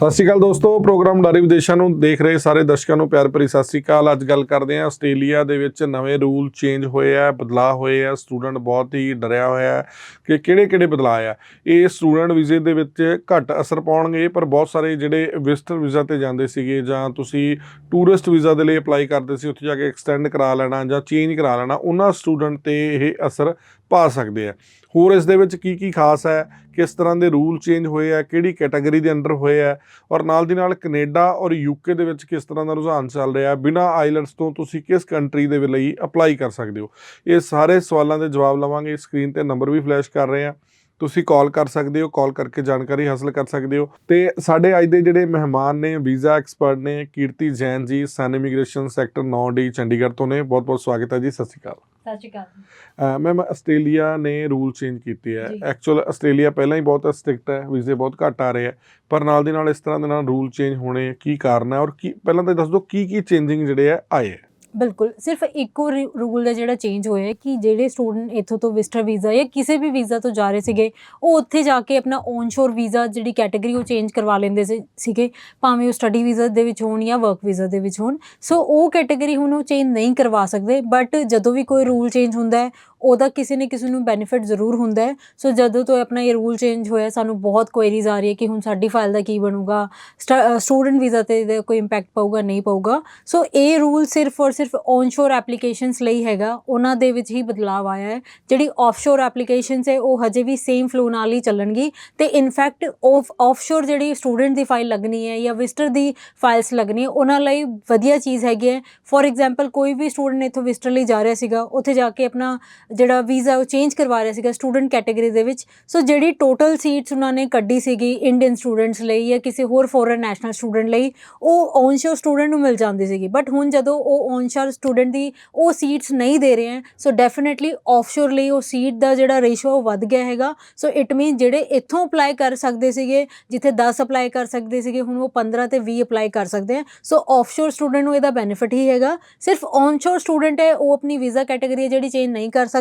ਸਤਿ ਸ਼੍ਰੀ ਅਕਾਲ ਦੋਸਤੋ, programme dairy ਵਿਦੇਸ਼ਾਂ ਨੂੰ ਦੇਖ ਰਹੇ ਸਾਰੇ ਦਰਸ਼ਕਾਂ ਨੂੰ ਪਿਆਰ ਭਰੀ ਸਤਿ ਸ਼੍ਰੀ ਅਕਾਲ। ਅੱਜ ਗੱਲ ਕਰਦੇ ਹਾਂ ਆਸਟ੍ਰੇਲੀਆ ਦੇ ਵਿੱਚ ਨਵੇਂ ਰੂਲ ਚੇਂਜ ਹੋਏ ਆ, ਬਦਲਾਅ ਹੋਏ ਆ, ਸਟੂਡੈਂਟ ਬਹੁਤ ਹੀ ਡਰਿਆ ਹੋਇਆ ਹੈ ਕਿ ਕਿਹੜੇ ਕਿਹੜੇ ਬਦਲਾਅ ਆ। ਇਹ ਸਟੂਡੈਂਟ ਵੀਜ਼ੇ ਦੇ ਵਿੱਚ ਘੱਟ ਅਸਰ ਪਾਉਣਗੇ, ਪਰ ਬਹੁਤ ਸਾਰੇ ਜਿਹੜੇ ਵਿਜ਼ਟਰ ਵੀਜ਼ਾ ਤੇ ਜਾਂਦੇ ਸੀਗੇ ਜਾਂ ਤੁਸੀਂ ਟੂਰਿਸਟ ਵੀਜ਼ਾ ਦੇ ਲਈ ਅਪਲਾਈ ਕਰਦੇ ਸੀ, ਉੱਥੇ ਜਾ ਕੇ ਐਕਸਟੈਂਡ ਕਰਾ ਲੈਣਾ ਜਾਂ ਚੇਂਜ ਕਰਾ ਲੈਣਾ, ਉਹਨਾਂ ਸਟੂਡੈਂਟ ਤੇ ਇਹ ਅਸਰ ਪਾ ਸਕਦੇ ਆ। ਹੋਰ ਇਸ ਦੇ ਵਿੱਚ ਕੀ ਕੀ ਖਾਸ ਹੈ, ਕਿਸ ਤਰ੍ਹਾਂ ਦੇ ਰੂਲ ਚੇਂਜ ਹੋਏ ਆ, ਕਿਹੜੀ ਕੈਟਾਗਰੀ ਦੇ ਅੰਡਰ ਹੋਏ ਆ, ਔਰ ਨਾਲ ਦੀ ਨਾਲ ਕੈਨੇਡਾ ਔਰ ਯੂਕੇ ਦੇ ਵਿੱਚ ਕਿਸ ਤਰ੍ਹਾਂ ਦਾ ਰੁਝਾਨ ਚੱਲ ਰਿਹਾ, ਬਿਨਾ ਆਈਲੈਂਡਸ ਤੋਂ ਤੁਸੀਂ ਕਿਸ ਕੰਟਰੀ ਦੇ ਲਈ ਅਪਲਾਈ ਕਰ ਸਕਦੇ ਹੋ? ਇਹ ਸਾਰੇ ਸਵਾਲਾਂ ਦੇ ਜਵਾਬ ਲਵਾਂਗੇ, ਸਕਰੀਨ ਤੇ ਨੰਬਰ ਵੀ ਫਲੈਸ਼ ਕਰ ਰਹੇ ਆ। ਤੁਸੀਂ ਕਾਲ ਕਰ ਸਕਦੇ ਹੋ ਕਾਲ ਕਰਕੇ ਜਾਣਕਾਰੀ ਹਾਸਲ ਕਰ ਸਕਦੇ ਹੋ। ਤੇ ਸਾਡੇ ਅੱਜ ਦੇ ਜਿਹੜੇ ਮਹਿਮਾਨ ਨੇ ਵੀਜ਼ਾ ਐਕਸਪਰਟ ਨੇ ਕੀਰਤੀ ਜੈਨ ਜੀ ਸਨ ਇਮੀਗ੍ਰੇਸ਼ਨ ਸੈਕਟਰ 9D ਚੰਡੀਗੜ੍ਹ ਤੋਂ ਨੇ। ਬਹੁਤ ਬਹੁਤ ਸਵਾਗਤ ਹੈ ਜੀ ਸਤਿ ਸ਼੍ਰੀ ਅਕਾਲ। ਸਤਿ ਸ਼੍ਰੀ ਅਕਾਲ ਮੈਮ ਆਸਟ੍ਰੇਲੀਆ ਨੇ ਰੂਲ ਚੇਂਜ ਕੀਤੇ ਹੈ। ਐਕਚੁਅਲ ਆਸਟ੍ਰੇਲੀਆ ਪਹਿਲਾਂ ਹੀ ਬਹੁਤ ਸਟ੍ਰਿਕਟ ਹੈ ਵੀਜ਼ੇ ਬਹੁਤ ਘੱਟ ਆ ਰਹੇ ਹੈ। ਪਰ ਨਾਲ ਦੀ ਨਾਲ ਇਸ ਤਰ੍ਹਾਂ ਦੇ ਨਾਲ ਰੂਲ ਚੇਂਜ ਹੋਣੇ ਕੀ ਕਾਰਨ ਹੈ? ਔਰ ਕੀ ਪਹਿਲਾਂ ਤਾਂ ਦੱਸ ਦਿਓ ਕੀ ਕੀ ਚੇਂਜਿੰਗ ਜਿਹੜੇ ਆ ਆਏ ਹੈ? ਬਿਲਕੁਲ, ਸਿਰਫ ਇੱਕੋ ਰੂਲ ਦਾ ਜਿਹੜਾ ਚੇਂਜ ਹੋਇਆ ਕਿ ਜਿਹੜੇ ਸਟੂਡੈਂਟ ਇੱਥੋਂ ਤੋਂ ਵਿਜ਼ਟਰ ਵੀਜ਼ਾ ਜਾਂ ਕਿਸੇ ਵੀ ਵੀਜ਼ਾ ਤੋਂ ਜਾ ਰਹੇ ਸੀਗੇ, ਉਹ ਉੱਥੇ ਜਾ ਕੇ ਆਪਣਾ ਔਨਸ਼ੋਰ ਵੀਜ਼ਾ ਜਿਹੜੀ ਕੈਟਾਗਰੀ ਉਹ ਚੇਂਜ ਕਰਵਾ ਲੈਂਦੇ ਸੀ, ਸੀਗੇ। ਭਾਵੇਂ ਉਹ ਸਟੱਡੀ ਵੀਜ਼ਾ ਦੇ ਵਿੱਚ ਹੋਣ ਜਾਂ ਵਰਕ ਵੀਜ਼ਾ ਦੇ ਵਿੱਚ ਹੋਣ। ਸੋ ਉਹ ਕੈਟਾਗਰੀ ਹੁਣ ਉਹ ਚੇਂਜ ਨਹੀਂ ਕਰਵਾ ਸਕਦੇ ਬਟ ਜਦੋਂ ਵੀ ਕੋਈ ਰੂਲ ਚੇਂਜ ਹੁੰਦਾ ਹੈ ਉਹਦਾ ਕਿਸੇ ਨਾ ਕਿਸੇ ਨੂੰ ਬੈਨੀਫਿਟ ਜ਼ਰੂਰ ਹੁੰਦਾ ਹੈ। ਸੋ ਜਦੋਂ ਤੋਂ ਆਪਣਾ ਇਹ ਰੂਲ ਚੇਂਜ ਹੋਇਆ, ਸਾਨੂੰ ਬਹੁਤ ਕੁਐਰੀਜ਼ ਆ ਰਹੀ ਹੈ ਕਿ ਹੁਣ ਸਾਡੀ ਫਾਈਲ ਦਾ ਕੀ ਬਣੂਗਾ ਸਟੂਡੈਂਟ ਵੀਜ਼ਾ ਤੇ ਇਹਦਾ ਕੋਈ ਇੰਪੈਕਟ ਪਊਗਾ, ਨਹੀਂ ਪਊਗਾ। ਸੋ ਇਹ ਰੂਲ ਸਿਰਫ ਔਰ ਸਿਰਫ ਔਨਸ਼ੋਰ ਐਪਲੀਕੇਸ਼ਨਸ ਲਈ ਹੈਗਾ। ਉਹਨਾਂ ਦੇ ਵਿੱਚ ਹੀ ਬਦਲਾਅ ਆਇਆ ਹੈ। ਜਿਹੜੀ ਆਫਸ਼ੋਰ ਐਪਲੀਕੇਸ਼ਨਸ ਹੈ, ਉਹ ਹਜੇ ਵੀ ਸੇਮ ਫਲੋ ਨਾਲ ਹੀ ਚੱਲਣਗੀ। ਤੇ ਇਨਫੈਕਟ ਆਫ ਆਫਸ਼ੋਰ ਜਿਹੜੀ ਸਟੂਡੈਂਟ ਦੀ ਫਾਈਲ ਲੱਗਣੀ ਹੈ ਜਾਂ ਵਿਜ਼ਟਰ ਦੀ ਫਾਈਲਸ ਲੱਗਣੀ ਹੈ, ਉਹਨਾਂ ਲਈ ਵਧੀਆ ਚੀਜ਼ ਹੈਗੀ ਹੈ। ਫੋਰ ਐਗਜ਼ਾਮਪਲ ਕੋਈ ਵੀ ਸਟੂਡੈਂਟ ਇੱਥੋਂ ਵਿਜ਼ਟਰ ਲਈ ਜਾ ਰਿਹਾ ਸੀਗਾ, ਉੱਥੇ ਜਾ ਕੇ ਆਪਣਾ ਜਿਹੜਾ ਵੀਜ਼ਾ ਉਹ ਚੇਂਜ ਕਰਵਾ ਰਿਹਾ ਸੀਗਾ ਸਟੂਡੈਂਟ ਕੈਟਾਗਰੀ ਦੇ ਵਿੱਚ। ਸੋ ਜਿਹੜੀ ਟੋਟਲ ਸੀਟਸ ਉਹਨਾਂ ਨੇ ਕੱਢੀ ਸੀਗੀ ਇੰਡੀਅਨ ਸਟੂਡੈਂਟਸ ਲਈ ਜਾਂ ਕਿਸੇ ਹੋਰ ਫੋਰਨ ਨੈਸ਼ਨਲ ਸਟੂਡੈਂਟ ਲਈ, ਉਹ ਔਨਸ਼ੋਰ ਸਟੂਡੈਂਟ ਨੂੰ ਮਿਲ ਜਾਂਦੀ ਸੀਗੀ। ਬਟ ਹੁਣ ਜਦੋਂ ਉਹ ਔਨਸ਼ੋਰ ਸਟੂਡੈਂਟ ਦੀ ਉਹ ਸੀਟਸ ਨਹੀਂ ਦੇ ਰਹੇ ਹਨ ਸੋ ਡੈਫੀਨਿਟਲੀ ਆਫਸ਼ੋਰ ਲਈ ਉਹ ਸੀਟ ਦਾ ਜਿਹੜਾ ਰੇਸ਼ੋ ਉਹ ਵੱਧ ਗਿਆ ਹੈਗਾ। ਸੋ ਇਟ ਮੀਨ ਜਿਹੜੇ ਇੱਥੋਂ ਅਪਲਾਈ ਕਰ ਸਕਦੇ ਸੀਗੇ, ਜਿੱਥੇ 10 ਅਪਲਾਈ ਕਰ ਸਕਦੇ ਸੀਗੇ, ਹੁਣ ਉਹ 15 ਤੇ 20 ਅਪਲਾਈ ਕਰ ਸਕਦੇ ਆ ਸੋ ਆਫਸ਼ੋਰ ਸਟੂਡੈਂਟ ਨੂੰ ਇਹਦਾ ਬੈਨੀਫਿਟ ਹੀ ਹੈਗਾ। ਸਿਰਫ ਔਨਸ਼ੋਰ ਸਟੂਡੈਂਟ ਹੈ, ਉਹ ਆਪਣੀ ਵੀਜ਼ਾ ਕੈਟਾਗਰੀ ਹੈ ਜਿਹੜੀ ਚੇਂਜ ਨਹੀਂ ਕਰ ਸਕਦਾ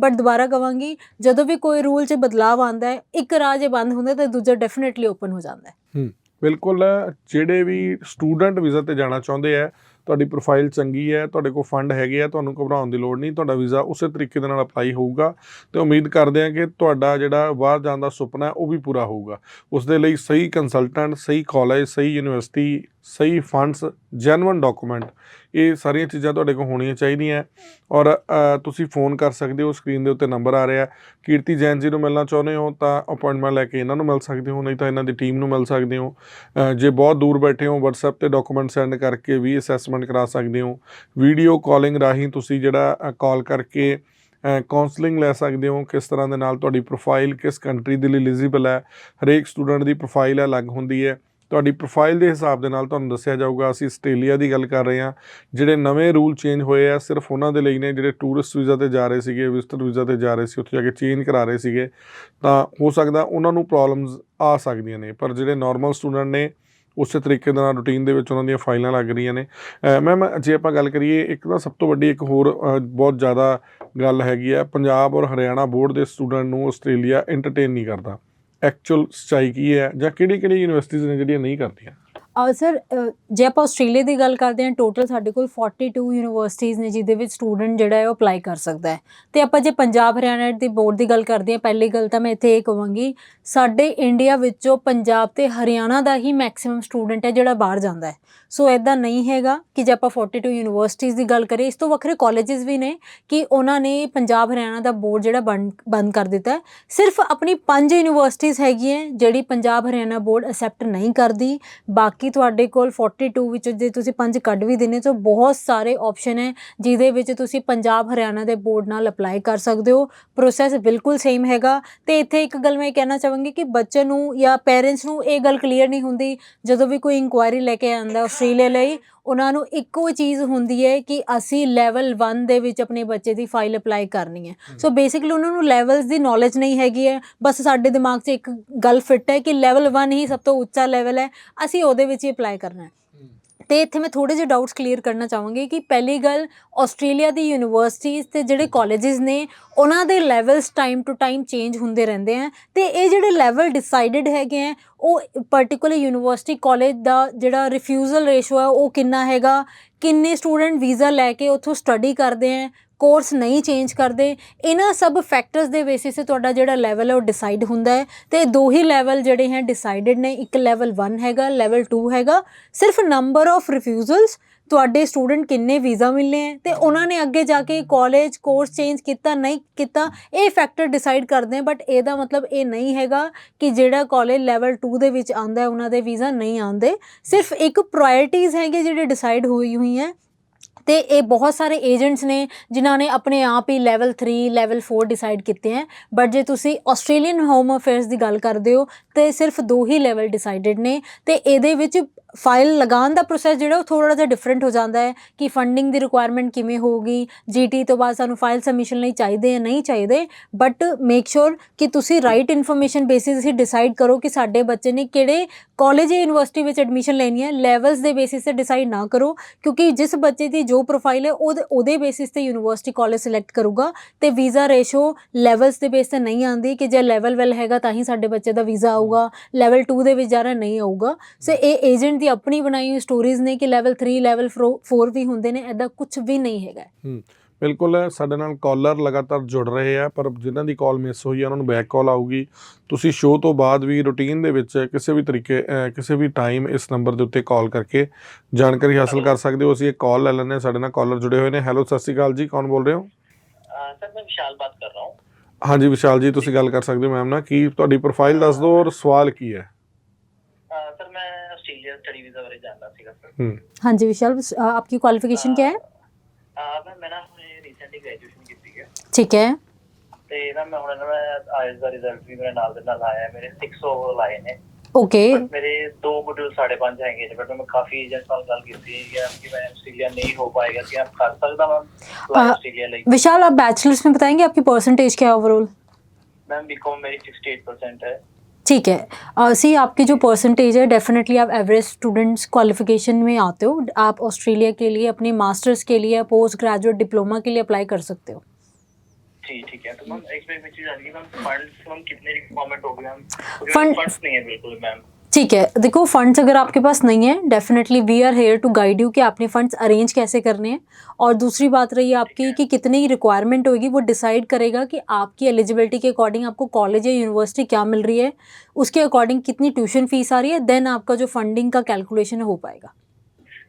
ਬਟ ਦੁਬਾਰਾ ਕਵਾਂਗੀ, ਜਦੋਂ ਵੀ ਕੋਈ ਰੂਲ 'ਚ ਬਦਲਾਅ ਆਉਂਦਾ ਹੈ, ਇੱਕ ਰਾਜ ਬੰਦ ਹੁੰਦਾ ਤਾਂ ਦੂਜਾ ਡੈਫੀਨਿਟਲੀ ਓਪਨ ਹੋ ਜਾਂਦਾ ਹੈ। ਬਿਲਕੁਲ, ਜਿਹੜੇ ਵੀ ਸਟੂਡੈਂਟ ਵੀਜ਼ਾ ਤੇ ਜਾਣਾ ਚਾਹੁੰਦੇ ਆ, ਤੁਹਾਡੀ ਪ੍ਰੋਫਾਈਲ ਚੰਗੀ ਹੈ, ਤੁਹਾਡੇ ਕੋਲ ਫੰਡ ਹੈਗੇ ਆ, ਤੁਹਾਨੂੰ ਘਬਰਾਉਣ ਦੀ ਲੋੜ ਨਹੀਂ, ਤੁਹਾਡਾ ਵੀਜ਼ਾ ਉਸੇ ਤਰੀਕੇ ਦੇ ਨਾਲ ਅਪਲਾਈ ਹੋਊਗਾ ਤੇ ਉਮੀਦ ਕਰਦੇ ਆ ਕਿ ਤੁਹਾਡਾ ਜਿਹੜਾ ਬਾਹਰ ਜਾਣ ਦਾ ਸੁਪਨਾ ਉਹ ਵੀ ਪੂਰਾ ਹੋਊਗਾ। ਉਸ ਦੇ ਲਈ ਸਹੀ ਕੰਸਲਟੈਂਟ ਸਹੀ ਕਾਲਜ ਸਹੀ ਯੂਨੀਵਰਸਿਟੀ ਸਹੀ ਫੰਡਸ ਜੈਨੂਇਨ ਡਾਕੂਮੈਂਟ ਇਹ ਸਾਰੀਆਂ ਚੀਜ਼ਾਂ ਤੁਹਾਡੇ ਕੋਲ ਹੋਣੀਆਂ ਚਾਹੀਦੀਆਂ ਔਰ ਤੁਸੀਂ ਫੋਨ ਕਰ ਸਕਦੇ ਹੋ, ਸਕਰੀਨ ਦੇ ਉੱਤੇ ਨੰਬਰ ਆ ਰਿਹਾ ਕੀਰਤੀ ਜੈਨ ਜੀ ਨੂੰ ਮਿਲਣਾ ਚਾਹੁੰਦੇ ਹੋ ਤਾਂ ਅਪਾਇੰਟਮੈਂਟ ਲੈ ਕੇ ਇਹਨਾਂ ਨੂੰ ਮਿਲ ਸਕਦੇ ਹੋ, ਨਹੀਂ ਤਾਂ ਇਹਨਾਂ ਦੀ ਟੀਮ ਨੂੰ ਮਿਲ ਸਕਦੇ ਹੋ। ਜੇ ਬਹੁਤ ਦੂਰ ਬੈਠੇ ਹੋ, WhatsApp ਤੇ ਡਾਕੂਮੈਂਟ ਸੈਂਡ ਕਰਕੇ ਵੀ ਅਸੈਸਮੈਂਟ ਕਰਾ ਸਕਦੇ ਹੋ। ਵੀਡੀਓ ਕਾਲਿੰਗ ਰਾਹੀਂ ਤੁਸੀਂ ਜਿਹੜਾ ਕਾਲ ਕਰਕੇ ਕਾਉਂਸਲਿੰਗ ਲੈ ਸਕਦੇ ਹੋ, ਕਿਸ ਤਰ੍ਹਾਂ ਦੇ ਨਾਲ ਤੁਹਾਡੀ ਪ੍ਰੋਫਾਈਲ ਕਿਸ ਕੰਟਰੀ ਦੇ ਲਈ ਐਲੀਜੀਬਲ ਹੈ। ਹਰੇਕ ਸਟੂਡੈਂਟ ਦੀ ਪ੍ਰੋਫਾਈਲ ਅਲੱਗ ਹੁੰਦੀ ਹੈ। ਤੁਹਾਡੀ ਪ੍ਰੋਫਾਈਲ ਦੇ ਹਿਸਾਬ ਦੇ ਨਾਲ ਤੁਹਾਨੂੰ ਦੱਸਿਆ ਜਾਊਗਾ, ਅਸੀਂ ਆਸਟ੍ਰੇਲੀਆ ਦੀ ਗੱਲ ਕਰ ਰਹੇ ਹਾਂ, ਜਿਹੜੇ ਨਵੇਂ ਰੂਲ ਚੇਂਜ ਹੋਏ ਆ, ਸਿਰਫ ਉਹਨਾਂ ਦੇ ਲਈ ਨੇ ਜਿਹੜੇ ਟੂਰਿਸਟ ਵੀਜ਼ਾ ਤੇ ਜਾ ਰਹੇ ਸੀਗੇ ਵਿਜ਼ਟਰ ਵੀਜ਼ਾ ਤੇ ਜਾ ਰਹੇ ਸੀ, ਉੱਥੇ ਜਾ ਕੇ ਚੇਂਜ ਕਰਾ ਰਹੇ ਸੀਗੇ, ਤਾਂ ਹੋ ਸਕਦਾ ਉਹਨਾਂ ਨੂੰ ਪ੍ਰੋਬਲਮਸ ਆ ਸਕਦੀਆਂ ਨੇ, ਪਰ ਜਿਹੜੇ ਨਾਰਮਲ ਸਟੂਡੈਂਟ ਨੇ, ਉਸੇ ਤਰੀਕੇ ਦੇ ਨਾਲ ਰੂਟੀਨ ਦੇ ਵਿੱਚ ਉਹਨਾਂ ਦੀਆਂ ਫਾਈਲਾਂ ਲੱਗ ਰਹੀਆਂ ਨੇ। ਮੈਮ ਜੇ ਆਪਾਂ ਗੱਲ ਕਰੀਏ, ਇੱਕ ਤਾਂ ਸਭ ਤੋਂ ਵੱਡੀ ਇੱਕ ਹੋਰ ਬਹੁਤ ਜ਼ਿਆਦਾ ਗੱਲ ਹੈਗੀ ਹੈ ਪੰਜਾਬ ਔਰ ਹਰਿਆਣਾ ਬੋਰਡ ਦੇ ਸਟੂਡੈਂਟ ਨੂੰ ਆਸਟ੍ਰੇਲੀਆ ਐਂਟਰਟੇਨ ਨਹੀਂ ਕਰਦਾ। ਐਕਚੁਅਲ ਸੱਚਾਈ ਕੀ ਹੈ ਜਾਂ ਕਿਹੜੀ ਕਿਹੜੀ ਯੂਨੀਵਰਸਿਟੀਜ਼ ਨੇ ਜਿਹੜੀਆਂ ਨਹੀਂ ਕਰਦੀਆਂ? ਸਰ ਜੇ ਆਪਾਂ ਆਸਟ੍ਰੇਲੀਆ ਦੀ ਗੱਲ ਕਰਦੇ ਹਾਂ ਟੋਟਲ ਸਾਡੇ ਕੋਲ 42 ਯੂਨੀਵਰਸਿਟੀਜ਼ ਨੇ ਜਿਹਦੇ ਵਿੱਚ ਸਟੂਡੈਂਟ ਜਿਹੜਾ ਹੈ ਉਹ ਅਪਲਾਈ ਕਰ ਸਕਦਾ ਹੈ। ਤੇ ਆਪਾਂ ਜੇ ਪੰਜਾਬ ਹਰਿਆਣਾ ਦੀ ਬੋਰਡ ਦੀ ਗੱਲ ਕਰਦੇ ਹਾਂ, ਪਹਿਲੀ ਗੱਲ ਤਾਂ ਮੈਂ ਇੱਥੇ ਇਹ ਕਹਾਂਗੀ, ਸਾਡੇ ਇੰਡੀਆ ਵਿੱਚੋਂ ਪੰਜਾਬ ਤੇ ਹਰਿਆਣਾ ਦਾ ਹੀ ਮੈਕਸਿਮਮ ਸਟੂਡੈਂਟ ਹੈ ਜਿਹੜਾ ਬਾਹਰ ਜਾਂਦਾ ਹੈ। ਸੋ ਐਦਾਂ ਨਹੀਂ ਹੈਗਾ ਕਿ ਜੇ ਆਪਾਂ 42 ਯੂਨੀਵਰਸਿਟੀਜ਼ ਦੀ ਗੱਲ ਕਰੀਏ, ਇਸ ਤੋਂ ਵੱਖਰੇ ਕਾਲਜਸ ਵੀ ਨੇ ਕਿ ਉਹਨਾਂ ਨੇ ਪੰਜਾਬ ਹਰਿਆਣਾ ਦਾ ਬੋਰਡ ਜਿਹੜਾ ਬੰਦ ਬੰਦ ਕਰ ਦਿੱਤਾ ਹੈ। ਸਿਰਫ ਆਪਣੀ ਪੰਜ ਯੂਨੀਵਰਸਿਟੀਜ਼ ਹੈਗੀਆਂ, ਜਿਹੜੀ ਪੰਜਾਬ ਹਰਿਆਣਾ ਬੋਰਡ ਅਸੈਪਟ ਨਹੀਂ ਕਰਦੀ, ਬਾਕੀ ਤੁਹਾਡੇ ਕੋਲ 42 ਵਿੱਚ ਜੇ ਤੁਸੀਂ ਪੰਜ ਕੱਢ ਵੀ ਦਿੰਨੇ ਤਾਂ ਬਹੁਤ ਸਾਰੇ ਆਪਸ਼ਨ ਹੈ ਜਿਹਦੇ ਵਿੱਚ ਤੁਸੀਂ ਪੰਜਾਬ ਹਰਿਆਣਾ ਦੇ ਬੋਰਡ ਨਾਲ ਅਪਲਾਈ ਕਰ ਸਕਦੇ ਹੋ। ਪ੍ਰੋਸੈਸ ਬਿਲਕੁਲ ਸੇਮ ਹੈਗਾ। ਤੇ ਇੱਥੇ ਇੱਕ ਗੱਲ ਮੈਂ ਇਹ ਕਹਿਣਾ ਚਾਹਾਂਗੀ ਕਿ ਬੱਚੇ ਨੂੰ ਜਾਂ ਪੇਰੈਂਟਸ ਨੂੰ ਇਹ ਗੱਲ ਕਲੀਅਰ ਨਹੀਂ ਹੁੰਦੀ, ਜਦੋਂ ਵੀ ਕੋਈ ਇਨਕੁਆਇਰੀ ਲੈ ਕੇ ਆਉਂਦਾ ਆਸਟ੍ਰੇਲੀਆ ਲਈ ਉਹਨਾਂ ਨੂੰ ਇੱਕੋ ਚੀਜ਼ ਹੁੰਦੀ ਹੈ ਕਿ ਅਸੀਂ ਲੈਵਲ 1 ਦੇ ਵਿੱਚ ਆਪਣੇ ਬੱਚੇ ਦੀ ਫਾਈਲ ਅਪਲਾਈ ਕਰਨੀ ਹੈ। ਸੋ ਬੇਸਿਕਲੀ ਉਹਨਾਂ ਨੂੰ ਲੈਵਲਸ ਦੀ ਨੌਲੇਜ ਨਹੀਂ ਹੈਗੀ ਹੈ। ਬਸ ਸਾਡੇ ਦਿਮਾਗ 'ਚ ਇੱਕ ਗੱਲ ਫਿੱਟ ਹੈ ਕਿ ਲੈਵਲ 1 ਹੀ ਸਭ ਤੋਂ ਉੱਚਾ ਲੈਵਲ ਹੈ। ਅਸੀਂ ਉਹਦੇ ਵਿੱਚ ਹੀ ਅਪਲਾਈ ਕਰਨਾ ਹੈ। ਤੇ ਇੱਥੇ ਮੈਂ ਥੋੜੇ ਜਿਹੇ ਡਾਊਟਸ ਕਲੀਅਰ ਕਰਨਾ ਚਾਹਾਂਗੀ ਕਿ ਪਹਿਲੀ ਗੱਲ ਆਸਟ੍ਰੇਲੀਆ ਦੀ ਯੂਨੀਵਰਸਿਟੀਜ਼ ਤੇ ਜਿਹੜੇ ਕਾਲਜਸ ਨੇ, ਉਹਨਾਂ ਦੇ levels time to time change ਹੁੰਦੇ ਰਹਿੰਦੇ ਆ ਤੇ ਇਹ ਜਿਹੜੇ ਲੈਵਲ ਡਿਸਾਈਡਡ ਹੈਗੇ ਆ, ਉਹ ਪਾਰਟਿਕੂਲਰ ਯੂਨੀਵਰਸਿਟੀ ਕਾਲਜ ਦਾ ਜਿਹੜਾ ਰਿਫਿਊਜ਼ਲ ਰੇਸ਼ੋ ਹੈ ਉਹ ਕਿੰਨਾ ਹੈਗਾ? ਕਿੰਨੇ ਸਟੂਡੈਂਟ ਵੀਜ਼ਾ ਲੈ ਕੇ ਉੱਥੋਂ ਸਟੱਡੀ ਕਰਦੇ ਆ? ਕੋਰਸ ਨਹੀਂ ਚੇਂਜ ਕਰਦੇ, ਇਹਨਾਂ ਸਭ ਫੈਕਟਰਸ ਦੇ ਬੇਸਿਸ ਤੇ ਤੁਹਾਡਾ ਜਿਹੜਾ ਲੈਵਲ ਹੈ ਉਹ ਡਿਸਾਈਡ ਹੁੰਦਾ ਹੈ ਤੇ ਦੋ ਹੀ ਲੈਵਲ ਜਿਹੜੇ ਹੈ ਡਿਸਾਈਡਡ ਨੇ, ਇੱਕ ਲੈਵਲ 1 ਹੈਗਾ ਲੈਵਲ 2 ਹੈਗਾ, ਸਿਰਫ ਨੰਬਰ ਆਫ ਰਿਫਿਊਜ਼ਲਸ ਤੁਹਾਡੇ ਸਟੂਡੈਂਟ ਕਿੰਨੇ ਵੀਜ਼ਾ ਮਿਲਨੇ ਹੈ ਤੇ ਉਹਨਾਂ ਨੇ ਅੱਗੇ ਜਾ ਕੇ ਕਾਲਜ ਕੋਰਸ ਚੇਂਜ ਕੀਤਾ, ਨਹੀਂ ਕੀਤਾ, ਇਹ ਫੈਕਟਰ ਡਿਸਾਈਡ ਕਰਦੇ ਆ ਬਟ ਇਹਦਾ ਮਤਲਬ ਇਹ ਨਹੀਂ ਹੈਗਾ ਕਿ ਜਿਹੜਾ ਕਾਲਜ ਲੈਵਲ 2 ਦੇ ਵਿੱਚ ਆਂਦਾ ਹੈ, ਉਹਨਾਂ ਦੇ ਵੀਜ਼ਾ ਨਹੀਂ ਆਉਂਦੇ, ਸਿਰਫ ਇੱਕ ਪ੍ਰਾਇੋਰਟੀਜ਼ ਹੈਗੇ ਜਿਹੜੇ ਡਿਸਾਈਡ ਹੋਈ ਹੋਈ ਹੈ ਤੇ ਇਹ ਬਹੁਤ ਸਾਰੇ ਏਜੰਟਸ ਨੇ ਜਿਨ੍ਹਾਂ ਨੇ ਆਪਣੇ ਆਪ ਹੀ ਲੈਵਲ 3 ਲੈਵਲ 4 ਡਿਸਾਈਡ ਕੀਤੇ ਹੈ। ਬਟ ਜੇ ਤੁਸੀਂ ਆਸਟ੍ਰੇਲੀਅਨ ਹੋਮ ਅਫੇਅਰਸ ਦੀ ਗੱਲ ਕਰਦੇ ਹੋ, ਤੇ ਸਿਰਫ ਦੋ ਹੀ ਲੈਵਲ ਡਿਸਾਈਡਡ ਨੇ ਤੇ ਇਹਦੇ ਵਿੱਚ ਫਾਈਲ ਲਗਾਉਣ ਦਾ ਪ੍ਰੋਸੈਸ ਜਿਹੜਾ ਉਹ ਥੋੜਾ ਜਿਹਾ ਡਿਫਰੈਂਟ ਹੋ ਜਾਂਦਾ ਹੈ ਕਿ ਫੰਡਿੰਗ ਦੀ ਰਿਕੁਆਇਰਮੈਂਟ ਕਿਵੇਂ ਹੋਊਗੀ ਜੀਟੀ ਤੋਂ ਬਾਅਦ ਸਾਨੂੰ ਫਾਈਲ ਸਬਮਿਸ਼ਨ ਲਈ ਚਾਹੀਦੇ ਜਾਂ ਨਹੀਂ ਚਾਹੀਦੇ ਬਟ ਮੇਕ ਸ਼ੋਰ ਕਿ ਤੁਸੀਂ ਰਾਈਟ ਇਨਫੋਰਮੇਸ਼ਨ ਬੇਸਿਸ ਹੀ ਡਿਸਾਈਡ ਕਰੋ ਕਿ ਸਾਡੇ ਬੱਚੇ ਨੇ ਕਿਹੜੇ ਕਾਲਜ ਜਾਂ ਯੂਨੀਵਰਸਿਟੀ ਵਿੱਚ ਐਡਮਿਸ਼ਨ ਲੈਣੀ ਹੈ ਲੈਵਲਸ ਦੇ ਬੇਸਿਸ ਤੇ ਡਿਸਾਈਡ ਨਾ ਕਰੋ, ਕਿਉਂਕਿ ਜਿਸ ਬੱਚੇ ਦੀ ਜੋ ਪ੍ਰੋਫਾਈਲ ਹੈ ਉਹਦੇ ਉਹਦੇ ਬੇਸਿਸ ਤੇ ਯੂਨੀਵਰਸਿਟੀ ਕਾਲਜ ਸਿਲੈਕਟ ਕਰੂਗਾ ਤੇ ਵੀਜ਼ਾ ਰੇਸ਼ੋ ਲੈਵਲਸ ਦੇ ਬੇਸ ਤੇ ਨਹੀਂ ਆਂਦੀ ਕਿ ਜੇ ਲੈਵਲ ਵੈਲ ਹੈਗਾ ਤਾਂ ਹੀ ਸਾਡੇ ਬੱਚੇ ਦਾ ਵੀਜ਼ਾ ਆਊਗਾ ਲੈਵਲ 2 ਦੇ ਵਿੱਚ ਜਾ ਨਹੀਂ ਆਊਗਾ। ਸੋ ਇਹ ਏਜੰਟ ਦੀ ਆਪਣੀ ਬਣਾਈ ਹੋਈ ਸਟੋਰੀਜ਼ ਨੇ ਕਿ ਲੈਵਲ 3 ਲੈਵਲ 4 ਵੀ ਹੁੰਦੇ ਨੇ ਐਦਾਂ ਕੁਝ ਵੀ ਨਹੀਂ ਹੈਗਾ। ਬਿਲਕੁਲ ਸਾਡੇ ਨਾਲ ਕਾਲਰ ਲਗਾਤਾਰ ਜੁੜ ਰਹੇ ਆ ਪਰ ਜਿਨ੍ਹਾਂ ਦੀ ਕਾਲ ਮਿਸ ਹੋਈ ਆ ਉਹਨਾਂ ਨੂੰ ਬੈਕ ਕਾਲ ਆਊਗੀ। ਤੁਸੀਂ ਸ਼ੋਅ ਤੋਂ ਬਾਅਦ ਵੀ ਰੁਟੀਨ ਦੇ ਵਿੱਚ ਕਿਸੇ ਵੀ ਤਰੀਕੇ ਕਿਸੇ ਵੀ ਟਾਈਮ ਇਸ ਨੰਬਰ ਦੇ ਉੱਤੇ ਕਾਲ ਕਰਕੇ ਜਾਣਕਾਰੀ ਹਾਸਲ ਕਰ ਸਕਦੇ ਹੋ। ਅਸੀਂ ਇੱਕ ਕਾਲ ਲੈ ਲੈਂਦੇ ਹਾਂ ਸਾਡੇ ਨਾਲ ਕਾਲਰ ਜੁੜੇ ਹੋਏ ਨੇ। ਹੈਲੋ ਸਤਿ ਸ਼੍ਰੀ ਅਕਾਲ ਜੀ ਕੌਣ ਬੋਲ ਰਹੇ ਹੋ? ਸਰ ਮੈਂ ਵਿਸ਼ਾਲ ਬਾਤ ਕਰ ਰਹਾ ਹਾਂ। ਹਾਂਜੀ ਵਿਸ਼ਾਲ ਜੀ ਤੁਸੀਂ ਗੱਲ ਕਰ ਸਕਦੇ ਹੋ ਮੈਮ ਨਾਲ। ਕੀ ਤੁਹਾਡੀ ਪ੍ਰੋਫਾਈਲ ਦੱਸ ਦਿਓ ਔਰ ਸਵਾਲ ਕੀ ਹੈ? ਆਸਟ੍ਰੇਲੀਆ ਸਟੱਡੀ ਵੀਜ਼ਾ ਬਾਰੇ ਜਾਣਨਾ ਸੀਗਾ ਸਰ ਹੂੰ ਹਾਂਜੀ ਵਿਸ਼ਾਲ ਅ, आपकी क्वालिफिकेशन क्या है ਅ, ਮੈਂ ਮੈਂ ਨਾ ਹੁਣੇ ਰੀਸੈਂਟਲੀ ਗ੍ਰੈਜੂਏਸ਼ਨ ਕੀਤੀ ਹੈ ठीक है ਤੇ ਨਾ ਮੈਂ ਹੁਣ ਨਾ ਮੈਂ ਆਇਲਸ ਦਾ ਰਿਜ਼ਲਟ ਵੀ ਮੇਰੇ ਨਾਲ ਦੇ ਨਾਲ ਆਇਆ ਹੈ। ਮੇਰੇ 600 ਲਾਏ ਨੇ ओके ਬਟ ਮੇਰੇ ਦੋ ਮੋਡਿਊਲ 5.5 ਹੈਗੇ ਨੇ ਬਟ ਮੈਂ ਕਾਫੀ ਏਜੰਟ ਨਾਲ ਗੱਲ ਕੀਤੀ ਹੈ ਕਿ ਮੈਂ ਆਸਟ੍ਰੇਲੀਆ ਨਹੀਂ ਹੋ ਪਾਏਗਾ ਕਿ ਆਪ ਕਰ ਸਕਦਾ ਮੈਂ ਅ, ਆਸਟ੍ਰੇਲੀਆ ਲਈ विशाल आप बैचलर्स में बताएंगे आपकी परसेंटेज क्या है ओवरऑल मैम बीकॉम मेरी 68% है ठीक है। सी आपकी जो परसेंटेज है डेफिनेटली आप एवरेज स्टूडेंट्स क्वालिफिकेशन में आते हो। आप ऑस्ट्रेलिया के लिए अपने मास्टर्स के लिए पोस्ट ग्रेजुएट डिप्लोमा के लिए अप्लाई कर सकते हो। ठीक ठीक है। तो मैम एक चीज़ आ रही है मैम फंड्स मैम कितने रिक्वायरमेंट होगी मैम Fund- फंड्स नहीं है बिल्कुल मैम ठीक है, देखो फंड्स अगर आपके पास नहीं है definitely we are here to guide you कि आपने फंड्स अरेंज कैसे करने हैं। और दूसरी बात रही आपकी कि कितनी रिक्वायरमेंट होगी, वो डिसाइड करेगा कि आपकी एलिजिबिलिटी के अकॉर्डिंग आपको कॉलेज या यूनिवर्सिटी क्या मिल रही है। उसके अकॉर्डिंग कितनी ट्यूशन फ़ीस आ रही है देन आपका जो फंडिंग का कैलकुलेशन हो पाएगा।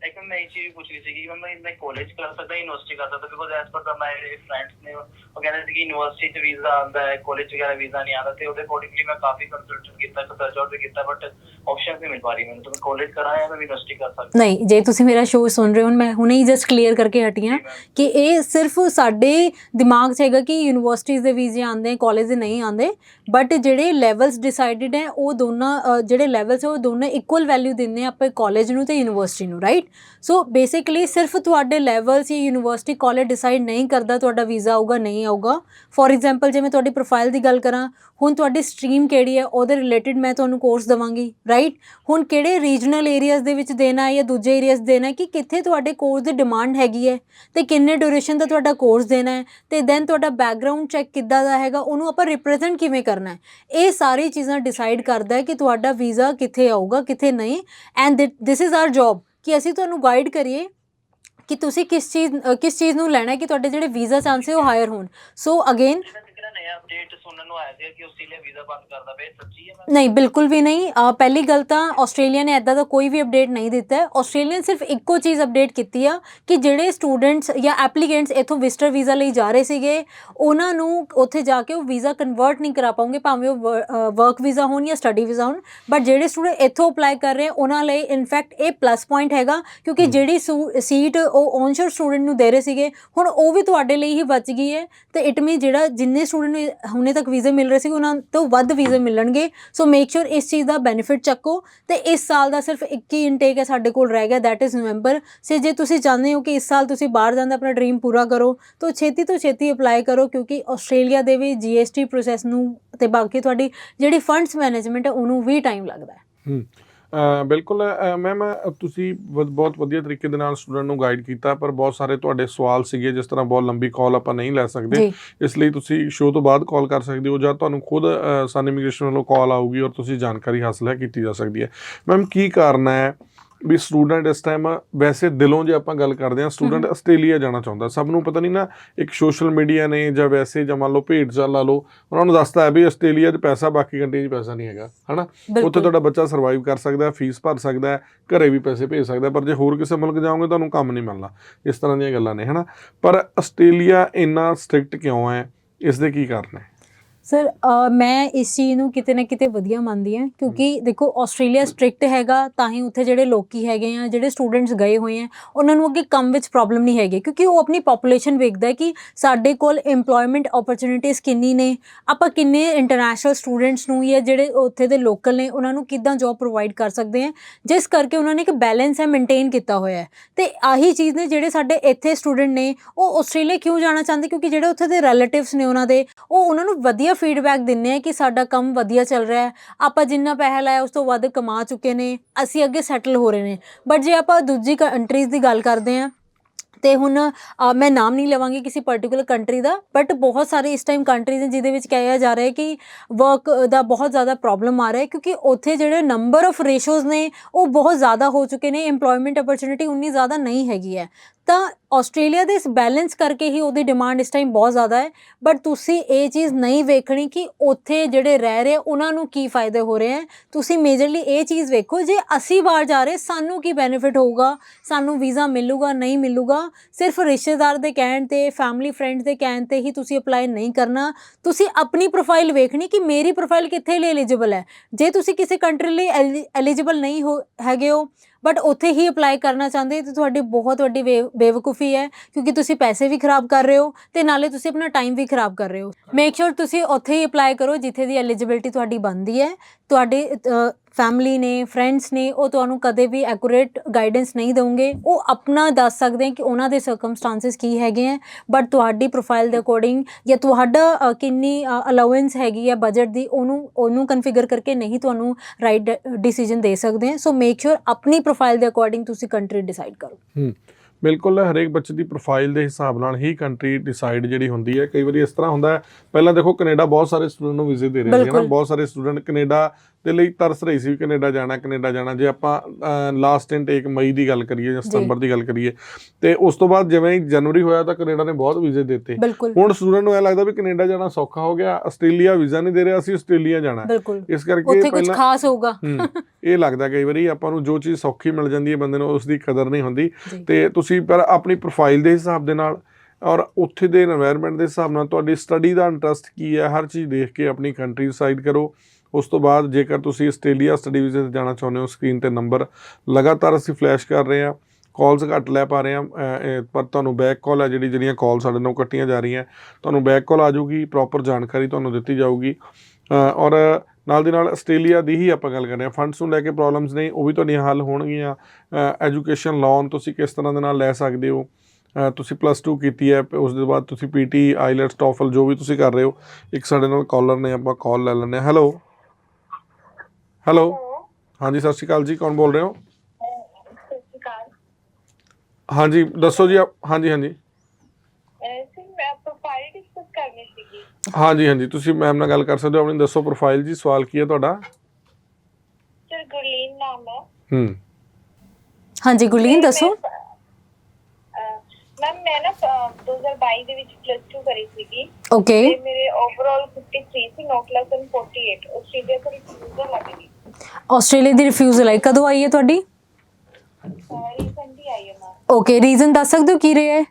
ਲਾਈਕ ਮੈਂ ਇਹ ਚੀਜ਼ ਪੁੱਛ ਰਹੀ ਸੀ ਕਿ ਮੈਂ ਕਾਲਜ ਕਰ ਸਕਦਾ ਯੂਨੀਵਰਸਿਟੀ ਕਰ ਸਕਦਾ because as per the my friends ਨੇ ਉਹ ਕਹਿੰਦੇ ਸੀ ਕਿ ਯੂਨੀਵਰਸਿਟੀ ਚ ਵੀਜ਼ਾ ਆਉਂਦਾ ਹੈ ਕਾਲਜ ਵਗੈਰਾ ਵੀਜ਼ਾ ਨਹੀਂ ਆਉਂਦਾ ਤੇ ਉਹਦੇ ਅਕੋਰਡਿੰਗਲੀ ਮੈਂ ਕਾਫੀ ਕੰਸਲਟੇਸ਼ਨ ਕੀਤਾ ਸਰਚ ਆਊਟ ਕੀਤਾ ਬਟ ਆਪਸ਼ਨ ਨਹੀਂ ਮਿਲ ਪਾ ਰਹੀ ਮੈਨੂੰ। ਤਾਂ ਕਾਲਜ ਕਰਾਂ ਜਾਂ ਯੂਨੀਵਰਸਿਟੀ ਕਰ ਸਕਦਾ? ਨਹੀਂ, ਜੇ ਤੁਸੀਂ ਮੇਰਾ ਸ਼ੋਅ ਸੁਣ ਰਹੇ ਹੋ, ਮੈਂ ਹੁਣੇ ਹੀ ਜਸਟ ਕਲੀਅਰ ਕਰਕੇ ਹਟੀ ਹਾਂ ਕਿ ਇਹ ਸਿਰਫ ਸਾਡੇ ਦਿਮਾਗ 'ਚ ਹੈਗਾ ਕਿ ਯੂਨੀਵਰਸਿਟੀਜ਼ ਦੇ ਵੀਜ਼ੇ ਆਉਂਦੇ ਕਾਲਜ ਦੇ ਨਹੀਂ ਆਉਂਦੇ ਬਟ ਜਿਹੜੇ ਲੈਵਲਸ ਡਿਸਾਈਡਡ ਹੈ, ਉਹ ਦੋਨਾਂ ਜਿਹੜੇ ਲੈਵਲਸ ਹੈ, ਉਹ ਦੋਨੇ ਇਕੁਅਲ ਵੈਲਿਊ ਦਿੰਦੇ ਆ ਆਪਾਂ ਕਾਲਜ ਨੂੰ ਤੇ ਯੂਨੀਵਰਸਿਟੀ ਨੂੰ ਰਾਈਟ ਸੋ ਬੇਸਿਕਲੀ ਸਿਰਫ ਤੁਹਾਡੇ ਲੈਵਲਸ ਜਾਂ ਯੂਨੀਵਰਸਿਟੀ ਕਾਲਜ ਡਿਸਾਈਡ ਨਹੀਂ ਕਰਦਾ ਤੁਹਾਡਾ ਵੀਜ਼ਾ ਆਊਗਾ, ਨਹੀਂ ਆਊਗਾ। ਫੋਰ ਐਗਜ਼ਾਮਪਲ ਜੇ ਮੈਂ ਤੁਹਾਡੀ ਪ੍ਰੋਫਾਈਲ ਦੀ ਗੱਲ ਕਰਾਂ, ਹੁਣ ਤੁਹਾਡੀ ਸਟਰੀਮ ਕਿਹੜੀ ਹੈ, ਉਹਦੇ ਰਿਲੇਟਡ ਮੈਂ ਤੁਹਾਨੂੰ ਕੋਰਸ ਦਵਾਂਗੀ ਰਾਈਟ ਹੁਣ ਕਿਹੜੇ ਰੀਜਨਲ ਏਰੀਆਜ਼ ਦੇ ਵਿੱਚ ਦੇਣਾ ਹੈ ਜਾਂ ਦੂਜੇ ਏਰੀਆਜ਼ ਦੇਣਾ ਕਿ ਕਿੱਥੇ ਤੁਹਾਡੇ ਕੋਰਸ ਦੀ ਡਿਮਾਂਡ ਹੈਗੀ ਹੈ, ਤੇ ਕਿੰਨੇ ਡਿਊਰੇਸ਼ਨ ਦਾ ਤੁਹਾਡਾ ਕੋਰਸ ਦੇਣਾ ਹੈ, ਤੇ ਦੈਨ ਤੁਹਾਡਾ ਬੈਕਗ੍ਰਾਉਂਡ ਚੈੱਕ ਕਿੱਦਾਂ ਦਾ ਹੈਗਾ, ਉਹਨੂੰ ਆਪਾਂ ਰਿਪਰੈਜ਼ੈਂਟ ਕਿਵੇਂ ਕਰਨਾ ਹੈ। ਇਹ ਸਾਰੀ ਚੀਜ਼ਾਂ ਡਿਸਾਈਡ ਕਰਦਾ ਹੈ ਕਿ ਤੁਹਾਡਾ ਵੀਜ਼ਾ ਕਿੱਥੇ ਆਊਗਾ, ਕਿੱਥੇ ਨਹੀਂ। And this is our job ਕਿ ਅਸੀਂ ਤੁਹਾਨੂੰ ਗਾਈਡ ਕਰੀਏ ਕਿ ਤੁਸੀਂ ਕਿਸ ਚੀਜ਼ ਕਿਸ ਚੀਜ਼ ਨੂੰ ਲੈਣਾ ਹੈ ਕਿ ਤੁਹਾਡੇ ਜਿਹੜੇ ਵੀਜ਼ਾ ਚਾਂਸ ਹੈ ਉਹ ਹਾਇਰ ਹੋਣ। ਸੋ ਅਗੇਨ ਜਿਹੜਾ ਜਿਹੜਾ ਅਪਡੇਟ ਨੂੰ ਆਇਆ ਸੀ ਕਿ ਆਸਟ੍ਰੇਲੀਆ ਵੀਜ਼ਾ ਬੰਦ ਕਰਦਾ ਪਿਆ ਇਹ ਸੱਚੀ ਹੈ ਮੈਮ? ਨਹੀਂ ਬਿਲਕੁਲ ਵੀ ਨਹੀਂ। ਪਹਿਲੀ ਗੱਲ ਤਾਂ ਆਸਟ੍ਰੇਲੀਆ ਨੇ ਐਦਾਂ ਦਾ ਕੋਈ ਵੀ ਅਪਡੇਟ ਨਹੀਂ ਦਿੱਤਾ। ਹੈ ਆਸਟ੍ਰੇਲੀਆ ਨੇ ਸਿਰਫ ਇੱਕੋ ਚੀਜ਼ ਅਪਡੇਟ ਕੀਤੀ ਆ ਕਿ ਜਿਹੜੇ ਸਟੂਡੈਂਟਸ ਜਾਂ ਐਪਲੀਕੈਂਟਸ ਇਥੋਂ ਵਿਜ਼ਟਰ ਵੀਜ਼ਾ ਲਈ ਜਾ ਰਹੇ ਸੀਗੇ ਉਹਨਾਂ ਨੂੰ ਉੱਥੇ ਜਾ ਕੇ ਉਹ ਵੀਜ਼ਾ ਕਨਵਰਟ ਨਹੀਂ ਕਰਾ ਪਾਉਂਗੇ ਭਾਵੇਂ ਉਹ ਵਰਕ ਵੀਜ਼ਾ ਹੋਣ ਜਾਂ ਸਟੱਡੀ ਵੀਜ਼ਾ ਹੋਣ। ਬਟ ਜਿਹੜੇ ਸਟੂਡੈਂਟ ਇੱਥੋਂ ਅਪਲਾਈ ਕਰ ਰਹੇ ਉਹਨਾਂ ਲਈ ਇਨਫੈਕਟ ਇਹ ਪਲੱਸ ਪੁਆਇੰਟ ਹੈਗਾ ਕਿਉਂਕਿ ਜਿਹੜੀ ਸੀਟ ਉਹ ਔਨਸ਼ੋਰ ਸਟੂਡੈਂਟ ਨੂੰ ਦੇ ਰਹੇ ਸੀਗੇ ਹੁਣ ਉਹ ਵੀ ਤੁਹਾਡੇ ਲਈ ਹੀ ਬਚ ਗਈ ਹੈ। ਤੇ ਇਟ ਮੀਨ ਜਿਹੜਾ ਜਿੰਨੇ ਸਟੂਡੈਂਟ ਨੂੰ ਹੁਣੇ ਤੱਕ ਵੀਜ਼ੇ ਵੀਜ਼ੇ ਮਿਲ ਰਹੇ ਸੀ ਉਹਨਾਂ ਤੋਂ ਵੱਧ ਵੀਜ਼ੇ ਮਿਲਣਗੇ। ਸੋ ਮੇਕ ਸ਼ੋਰ ਇਸ ਚੀਜ਼ ਦਾ ਬੈਨੀਫਿਟ ਚੱਕੋ। ਤੇ ਇਸ ਸਾਲ ਦਾ ਸਿਰਫ ਇੱਕ ਹੀ ਇਨਟੇਕ ਹੈ ਸਾਡੇ ਕੋਲ ਰਹਿ ਗਿਆ ਦੈਟ ਇਜ਼ ਨਵੰਬਰ ਸੇ ਜੇ ਤੁਸੀਂ ਚਾਹੁੰਦੇ ਹੋ ਕਿ ਇਸ ਸਾਲ ਤੁਸੀਂ ਬਾਹਰ ਜਾਣ ਦਾ ਆਪਣਾ ਡ੍ਰੀਮ ਪੂਰਾ ਕਰੋ, ਤਾਂ ਛੇਤੀ ਤੋਂ ਛੇਤੀ ਅਪਲਾਈ ਕਰੋ, ਕਿਉਂਕਿ ਆਸਟ੍ਰੇਲੀਆ ਦੇ ਵੀ ਜੀਐਸਟੀ ਪ੍ਰੋਸੈਸ ਨੂੰ ਤੇ ਬਾਕੀ ਤੁਹਾਡੀ ਜਿਹੜੀ ਫੰਡਸ ਮੈਨੇਜਮੈਂਟ ਹੈ, ਉਹਨੂੰ ਵੀ ਟਾਈਮ ਲੱਗਦਾ ਹੈ। ਬਿਲਕੁਲ ਮੈਮ ਤੁਸੀਂ ਬਹੁਤ ਵਧੀਆ ਤਰੀਕੇ ਦੇ ਨਾਲ ਸਟੂਡੈਂਟ ਨੂੰ ਗਾਈਡ ਕੀਤਾ ਪਰ ਬਹੁਤ ਸਾਰੇ ਤੁਹਾਡੇ ਸਵਾਲ ਸੀਗੇ ਜਿਸ ਤਰ੍ਹਾਂ ਬਹੁਤ ਲੰਬੀ ਕਾਲ ਆਪਾਂ ਨਹੀਂ ਲੈ ਸਕਦੇ। ਇਸ ਲਈ ਤੁਸੀਂ ਸ਼ੋਅ ਤੋਂ ਬਾਅਦ ਕਾਲ ਕਰ ਸਕਦੇ ਹੋ ਜਾਂ ਤੁਹਾਨੂੰ ਖੁਦ ਸਨ ਇਮੀਗ੍ਰੇਸ਼ਨ ਵੱਲੋਂ ਕਾਲ ਆਊਗੀ ਔਰ ਤੁਸੀਂ ਜਾਣਕਾਰੀ ਹਾਸਲ ਹੈ ਕੀਤੀ ਜਾ ਸਕਦੀ ਹੈ। ਮੈਮ ਕੀ ਕਾਰਨ ਹੈ? ਵੀ ਸਟੂਡੈਂਟ ਇਸ ਟਾਈਮ ਵੈਸੇ ਦਿਲੋਂ ਜੇ ਆਪਾਂ ਗੱਲ ਕਰਦੇ ਹਾਂ ਸਟੂਡੈਂਟ। ਆਸਟ੍ਰੇਲੀਆ ਜਾਣਾ ਚਾਹੁੰਦਾ। ਸਭ ਨੂੰ ਪਤਾ ਨਹੀਂ ਨਾ ਇੱਕ ਸੋਸ਼ਲ ਮੀਡੀਆ ਨੇ ਜਾਂ ਵੈਸੇ ਜਾਂ ਮੰਨ ਲਓ ਭੇਡ ਚਾਲ ਲਾ ਲਓ ਉਹਨਾਂ ਨੂੰ ਦੱਸਦਾ ਹੈ ਵੀ ਆਸਟ੍ਰੇਲੀਆ 'ਚ ਪੈਸਾ ਬਾਕੀ ਕੰਟਰੀ 'ਚ ਪੈਸਾ ਨਹੀਂ ਹੈਗਾ ਹਨਾ? ਉੱਥੇ ਤੁਹਾਡਾ ਬੱਚਾ ਸਰਵਾਈਵ ਕਰ ਸਕਦਾ ਹੈ ਫੀਸ ਭਰ ਸਕਦਾ ਹੈ ਘਰੇ ਵੀ ਪੈਸੇ ਭੇਜ ਸਕਦਾ ਹੈ, ਪਰ ਜੇ ਹੋਰ ਕਿਸੇ ਮੁਲਕ ਜਾਓਗੇ ਤੁਹਾਨੂੰ ਕੰਮ ਨਹੀਂ ਮਿਲਣਾ। ਇਸ ਤਰ੍ਹਾਂ ਦੀਆਂ ਗੱਲਾਂ ਨੇ ਹਨਾ? ਪਰ ਆਸਟ੍ਰੇਲੀਆ ਇੰਨਾ ਸਟ੍ਰਿਕਟ ਕਿਉਂ ਹੈ? ਇਸ ਦੇ ਕੀ ਕਾਰਨ ਹੈ? ਸਰ ਮੈਂ ਇਸ ਚੀਜ਼ ਨੂੰ ਕਿਤੇ ਨਾ ਕਿਤੇ ਵਧੀਆ ਮੰਨਦੀ ਹਾਂ ਕਿਉਂਕਿ ਦੇਖੋ ਆਸਟ੍ਰੇਲੀਆ ਸਟ੍ਰਿਕਟ ਹੈਗਾ ਤਾਂ ਹੀ ਉੱਥੇ ਜਿਹੜੇ ਲੋਕੀ ਹੈਗੇ ਆ ਜਿਹੜੇ ਸਟੂਡੈਂਟਸ ਗਏ ਹੋਏ ਆ ਉਹਨਾਂ ਨੂੰ ਅੱਗੇ ਕੰਮ ਵਿੱਚ ਪ੍ਰੋਬਲਮ ਨਹੀਂ ਹੈਗੀ ਕਿਉਂਕਿ ਉਹ ਆਪਣੀ ਪੋਪੂਲੇਸ਼ਨ ਵੇਖਦਾ ਹੈ ਕਿ ਸਾਡੇ ਕੋਲ EMPLOYMENT ਓਪਰਚੁਨਿਟੀਜ਼ ਕਿੰਨੀ ਨੇ ਆਪਾਂ ਕਿੰਨੇ ਇੰਟਰਨੈਸ਼ਨਲ ਸਟੂਡੈਂਟਸ ਨੂੰ ਜਾਂ ਜਿਹੜੇ ਉੱਥੇ ਦੇ ਲੋਕਲ ਨੇ ਉਹਨਾਂ ਨੂੰ ਕਿੱਦਾਂ ਜੌਬ ਪ੍ਰੋਵਾਈਡ ਕਰ ਸਕਦੇ ਆ ਜਿਸ ਕਰਕੇ ਉਹਨਾਂ ਨੇ ਇੱਕ ਬੈਲੈਂਸ ਹੈ ਮੇਨਟੇਨ ਕੀਤਾ ਹੋਇਆ ਹੈ। ਤੇ ਆਹੀ ਚੀਜ਼ ਨੇ ਜਿਹੜੇ ਸਾਡੇ ਇੱਥੇ ਸਟੂਡੈਂਟ ਨੇ ਉਹ ਆਸਟ੍ਰੇਲੀਆ ਕਿਉਂ ਜਾਣਾ ਚਾਹੁੰਦੇ ਕਿਉਂਕਿ ਜਿਹੜੇ ਉੱਥੇ ਦੇ ਰਿਲੇਟਿਵਸ ਨੇ ਉਹਨਾਂ ਦੇ ਉਹ ਉਹਨਾਂ ਨੂੰ ਵਧੀਆ ਫੀਡਬੈਕ ਦਿੰਦੇ ਆ ਕਿ ਸਾਡਾ ਕੰਮ ਵਧੀਆ ਚੱਲ ਰਿਹਾ ਹੈ। ਆਪਾਂ ਜਿੰਨਾ ਪੈਸਾ ਲਾਇਆ ਉਸ ਤੋਂ ਵੱਧ ਕਮਾ ਚੁੱਕੇ ਨੇ, ਅਸੀਂ ਅੱਗੇ ਸੈਟਲ ਹੋ ਰਹੇ ਨੇ। ਬਟ ਜੇ ਆਪਾਂ ਦੂਜੀ ਕੰਟਰੀਜ਼ ਦੀ ਗੱਲ ਕਰਦੇ ਆ ਤੇ ਹੁਣ ਮੈਂ ਨਾਮ ਨਹੀਂ ਲਵਾਂਗੀ ਕਿਸੇ ਪਾਰਟਿਕੂਲਰ ਕੰਟਰੀ ਦਾ ਬਟ ਬਹੁਤ ਸਾਰੇ ਇਸ ਟਾਈਮ ਕੰਟਰੀਜ਼ ਨੇ ਜਿਹਦੇ ਵਿੱਚ ਕਿਹਾ ਜਾ ਰਿਹਾ ਹੈ ਕਿ ਵਰਕ ਦਾ ਬਹੁਤ ਜ਼ਿਆਦਾ ਪ੍ਰੋਬਲਮ ਆ ਰਿਹਾ ਹੈ, ਕਿਉਂਕਿ ਉੱਥੇ ਜਿਹੜੇ ਨੰਬਰ ਆਫ ਰੇਸ਼ੋਜ਼ ਨੇ, ਉਹ ਬਹੁਤ ਜ਼ਿਆਦਾ ਹੋ ਚੁੱਕੇ ਨੇ, EMPLOYMENT ਓਪਰਚੁਨਿਟੀ ਉਨੀ ਜ਼ਿਆਦਾ ਨਹੀਂ ਹੈਗੀ ਹੈ। ਤਾਂ ਆਸਟ੍ਰੇਲੀਆ ਦੇ ਇਸ ਬੈਲੈਂਸ ਕਰਕੇ ਹੀ ਉਹਦੀ ਡਿਮਾਂਡ ਇਸ ਟਾਈਮ ਬਹੁਤ ਜ਼ਿਆਦਾ ਹੈ। ਬਟ ਤੁਸੀਂ ਇਹ ਚੀਜ਼ ਨਹੀਂ ਵੇਖਣੀ ਕਿ ਉੱਥੇ ਜਿਹੜੇ ਰਹਿ ਰਹੇ ਉਹਨਾਂ ਨੂੰ ਕੀ ਫਾਇਦੇ ਹੋ ਰਹੇ ਹੈ ਤੁਸੀਂ ਮੇਜਰਲੀ ਇਹ ਚੀਜ਼ ਵੇਖੋ, ਜੇ ਅਸੀਂ ਬਾਹਰ ਜਾ ਰਹੇ, ਸਾਨੂੰ ਕੀ ਬੈਨੀਫਿਟ ਹੋਊਗਾ? ਸਾਨੂੰ ਵੀਜ਼ਾ ਮਿਲੂਗਾ, ਨਹੀਂ ਮਿਲੂਗਾ? ਸਿਰਫ ਰਿਸ਼ਤੇਦਾਰ ਦੇ ਕਹਿਣ ਤੇ ਫੈਮਿਲੀ ਫਰੈਂਡਸ ਦੇ ਕਹਿਣ ਤੇ ਹੀ ਤੁਸੀਂ ਅਪਲਾਈ ਨਹੀਂ ਕਰਨਾ। ਤੁਸੀਂ ਆਪਣੀ ਪ੍ਰੋਫਾਈਲ ਵੇਖਣੀ ਕਿ ਮੇਰੀ ਪ੍ਰੋਫਾਈਲ ਕਿੱਥੇ ਲਈ ਐਲੀਜੀਬਲ ਹੈ। ਜੇ ਤੁਸੀਂ ਕਿਸੇ ਕੰਟਰੀ ਲਈ ਐਲੀਜੀਬਲ ਨਹੀਂ ਹੋ, ਹੈਗੇ ਹੋ ਬਟ ਉੱਥੇ ਹੀ ਅਪਲਾਈ ਕਰਨਾ ਚਾਹੁੰਦੇ ਤੇ ਤੁਹਾਡੀ ਬਹੁਤ ਵੱਡੀ ਬੇ- ਬੇਵਕੂਫੀ ਹੈ, ਕਿਉਂਕਿ ਤੁਸੀਂ ਪੈਸੇ ਵੀ ਖਰਾਬ ਕਰ ਰਹੇ ਹੋ ਤੇ ਨਾਲੇ ਤੁਸੀਂ ਆਪਣਾ ਟਾਈਮ ਵੀ ਖਰਾਬ ਕਰ ਰਹੇ ਹੋ। ਮੇਕ ਸ਼ੋਰ ਤੁਸੀਂ ਉੱਥੇ ਹੀ ਅਪਲਾਈ ਕਰੋ ਜਿੱਥੇ ਦੀ ਐਲੀਜੀਬਿਲਟੀ ਤੁਹਾਡੀ ਬਣਦੀ ਹੈ। ਤੁਹਾਡੇ ਫੈਮਿਲੀ ਨੇ ਫਰੈਂਡਸ ਨੇ ਉਹ ਤੁਹਾਨੂੰ ਕਦੇ ਵੀ ਐਕੂਰੇਟ ਗਾਈਡੈਂਸ ਨਹੀਂ ਦੇਣਗੇ ਉਹ ਆਪਣਾ ਦੱਸ ਸਕਦੇ ਕਿ ਉਹਨਾਂ ਦੇ ਸਰਕਮਸਟੈਂਸਸ ਕੀ ਹੈਗੇ ਹੈ ਬਟ ਤੁਹਾਡੀ ਪ੍ਰੋਫਾਈਲ ਦੇ ਅਕੋਰਡਿੰਗ ਜਾਂ ਤੁਹਾਡਾ ਕਿੰਨੀ ਅਲਾਉੈਂਸ ਹੈਗੀ ਹੈ ਬਜਟ ਦੀ ਉਹਨੂੰ ਉਹਨੂੰ ਕਨਫੀਗਰ ਕਰਕੇ ਨਹੀਂ ਤੁਹਾਨੂੰ ਰਾਈਟ ਡਿਸੀਜਨ ਦੇ ਸਕਦੇ ਹੈ। ਸੋ ਮੇਕ ਸ਼ੋਰ ਆਪਣੀ ਪ੍ਰੋਫਾਈਲ ਦੇ ਅਕੋਰਡਿੰਗ ਤੁਸੀਂ ਕੰਟਰੀ ਡਿਸਾਈਡ ਕਰੋ। ਹੂੰ ਬਿਲਕੁਲ ਹਰੇਕ ਬੱਚੇ ਦੀ ਪ੍ਰੋਫਾਈਲ ਦੇ ਹਿਸਾਬ ਨਾਲ ਹੀ ਕੰਟਰੀ ਡਿਸਾਈਡ ਜਿਹੜੀ ਹੁੰਦੀ ਹੈ। ਕਈ ਵਾਰੀ ਇਸ ਤਰ੍ਹਾਂ ਹੁੰਦਾ ਹੈ ਪਹਿਲਾਂ ਦੇਖੋ ਕੈਨੇਡਾ ਬਹੁਤ ਸਾਰੇ ਸਟੂਡੈਂਟ ਨੂੰ ਵੀਜ਼ੇ ਦੇ ਰਹੇ ਸੀ ਨਾ ਬਿਲਕੁਲ। ਬਹੁਤ ਸਾਰੇ ਸਟੂਡੈਂਟ ਕੈਨੇਡਾ ਦੇ ਲਈ ਤਰਸ ਰਹੀ ਸੀ ਕੈਨੇਡਾ ਜਾਣਾ ਕੈਨੇਡਾ ਜਾਣਾ। ਜੇ ਆਪਾਂ ਲਾਸਟ ਇਨਟੇਕ ਮਈ ਦੀ ਗੱਲ ਕਰੀਏ ਜਾਂ ਸਤੰਬਰ ਦੀ ਗੱਲ ਕਰੀਏ ਤੇ ਉਸ ਤੋਂ ਬਾਅਦ ਜਿਵੇਂ ਜਨਵਰੀ ਹੋਇਆ ਤਾਂ ਕੈਨੇਡਾ ਨੇ ਬਹੁਤ ਵੀਜ਼ੇ ਦਿੱਤੇ। ਹੁਣ ਸਟੂਡੈਂਟ ਨੂੰ ਇਹ ਲੱਗਦਾ ਵੀ ਕੈਨੇਡਾ ਜਾਣਾ ਸੌਖਾ ਹੋ ਗਿਆ ਆਸਟ੍ਰੇਲੀਆ ਵੀਜ਼ਾ ਨਹੀਂ ਦੇ ਰਿਹਾ ਅਸੀਂ ਆਸਟ੍ਰੇਲੀਆ ਜਾਣਾ। ਇਸ ਕਰਕੇ ਉੱਥੇ ਕੁਝ ਖਾਸ ਹੋਊਗਾ। ਇਹ ਲੱਗਦਾ ਕਈ ਵਾਰੀ ਆਪਾਂ ਨੂੰ ਜੋ ਚੀਜ਼ ਸੌਖੀ ਮਿਲ ਜਾਂਦੀ ਹੈ ਬੰਦੇ ਨੂੰ ਉਸ ਦੀ ਕਦਰ ਨਹੀਂ ਹੁੰਦੀ। ਤੇ ਤੁਸੀਂ ਪਰ ਆਪਣੀ ਪ੍ਰੋਫਾਈਲ ਦੇ ਹਿਸਾਬ ਦੇ ਨਾਲ ਔਰ ਉੱਥੇ ਦੇ এনवायरमेंट ਦੇ ਹਿਸਾਬ ਨਾਲ ਤੁਹਾਡੀ ਸਟੱਡੀ ਦਾ ਇੰਟਰਸਟ ਕੀ ਹੈ ਹਰ ਚੀਜ਼ ਦੇਖ ਕੇ ਆਪਣੀ ਕੰਟਰੀ ਡਿਸਾਈਡ ਕਰੋ। ਉਸ ਤੋਂ ਬਾਅਦ ਜੇਕਰ ਤੁਸੀਂ ਆਸਟ੍ਰੇਲੀਆ ਸਟੱਡੀ ਵੀਜ਼ੇ ਤੇ ਜਾਣਾ ਚਾਹੁੰਦੇ ਹੋ, ਸਕਰੀਨ ਤੇ ਨੰਬਰ ਲਗਾਤਾਰ ਅਸੀਂ ਫਲੈਸ਼ ਕਰ ਰਹੇ ਹਾਂ, ਕਾਲਸ ਘੱਟ ਲੈ ਪਾ ਰਹੇ ਹਾਂ ਪਰ ਤੁਹਾਨੂੰ ਬੈਕ ਕਾਲ ਹੈ ਜਿਹੜੀ ਜਿਹੜੀਆਂ ਕਾਲ ਸਾਡੇ ਨਾਲ ਕੱਟੀਆਂ ਜਾ ਰਹੀਆਂ, ਤੁਹਾਨੂੰ ਬੈਕ ਕਾਲ ਆ ਜਾਊਗੀ ਪ੍ਰੋਪਰ ਜਾਣਕਾਰੀ ਤੁਹਾਨੂੰ ਦਿੱਤੀ ਜਾਊਗੀ। ਔਰ ਨਾਲ ਦੀ ਨਾਲ ਆਸਟ੍ਰੇਲੀਆ ਦੀ ਹੀ ਆਪਾਂ ਗੱਲ ਕਰ ਰਹੇ ਹਾਂ ਫੰਡਸ ਨੂੰ ਲੈ ਕੇ ਪ੍ਰੋਬਲਮਸ ਨੇ, ਉਹ ਵੀ ਤੁਹਾਡੀਆਂ ਹੱਲ ਹੋਣਗੀਆਂ। ਐਜੂਕੇਸ਼ਨ ਲੋਨ ਤੁਸੀਂ ਕਿਸ ਤਰ੍ਹਾਂ ਦੇ ਨਾਲ ਲੈ ਸਕਦੇ ਹੋ? ਤੁਸੀਂ ਪਲੱਸ 2 ਕੀਤੀ ਹੈ, ਉਸ ਦੇ ਬਾਅਦ ਤੁਸੀਂ ਪੀਟੀ ਆਈਲੈਟਸ ਟੋਫਲ ਜੋ ਵੀ ਤੁਸੀਂ ਕਰ ਰਹੇ ਹੋ, ਇੱਕ ਸਾਡੇ ਨਾਲ ਕਾਲਰ ਨੇ, ਆਪਾਂ ਕਾਲ ਲੈ ਲੈਂਦੇ ਹਾਂ। ਹੈਲੋ ਹੈਲੋ ਹਾਂਜੀ ਸਤਿ ਸ਼੍ਰੀ ਅਕਾਲ ਜੀ ਕੌਣ ਬੋਲ ਰਹੇ ਹੋ ਸਤਿ ਸ਼੍ਰੀ ਅਕਾਲ ਹਾਂਜੀ ਦੱਸੋ ਜੀ ਆਪ- ਹਾਂਜੀ ਹਾਂਜੀ ਅਹ ਸਰ ਮੈਂ ਪ੍ਰੋਫਾਈਲ ਡਿਸਕਸ ਕਰਨੀ ਸੀਗੀ ਹਾਂਜੀ ਹਾਂਜੀ ਤੁਸੀਂ ਮੈਮ ਨਾਲ ਗੱਲ ਕਰ ਸਕਦੇ ਹੋ ਆਪਣੀ ਦੱਸੋ ਪ੍ਰੋਫਾਈਲ ਜੀ ਸਵਾਲ ਕੀ ਹੈ ਤੁਹਾਡਾ ਸਰ ਗੁਰਲੀਨ ਨਾਮ ਹੈ ਹੂੰ ਹਾਂਜੀ ਗੁਰਲੀਨ ਦੱਸੋ ਮੈਮ ਮੈਂ ਨਾ ਅਹ, 2022 ਦੇ ਵਿੱਚ ਪਲੱਸ 2 ਕਰੀ ਸੀਗੀ ਓਕੇ ਤੇ ਮੇਰੇ ਓਵਰਆਲ 53 ਸੀ ਨੋਟ ਲੈਸ ਦੈਨ 48 ਆਸਟ੍ਰੇਲੀਆ ਤੋਂ ਰਿਫਿਊਜ਼ਲ ਲੱਗ ਗਈ ਆਸਟ੍ਰੇਲੀਆ ਦੀ ਰਿਫਿਊਜ਼ਲ ਆਈ। ਕਦੋਂ ਆਈ ਹੈ ਤੁਹਾਡੀ? ਰੀਸੈਂਟਲੀ ਆਈ ਹੈ ਮੈਂ। ਓਕੇ ਰੀਜ਼ਨ ਦੱਸ ਸਕਦੇ ਹੋ ਕੀ ਰਿਹਾ ਹੈ?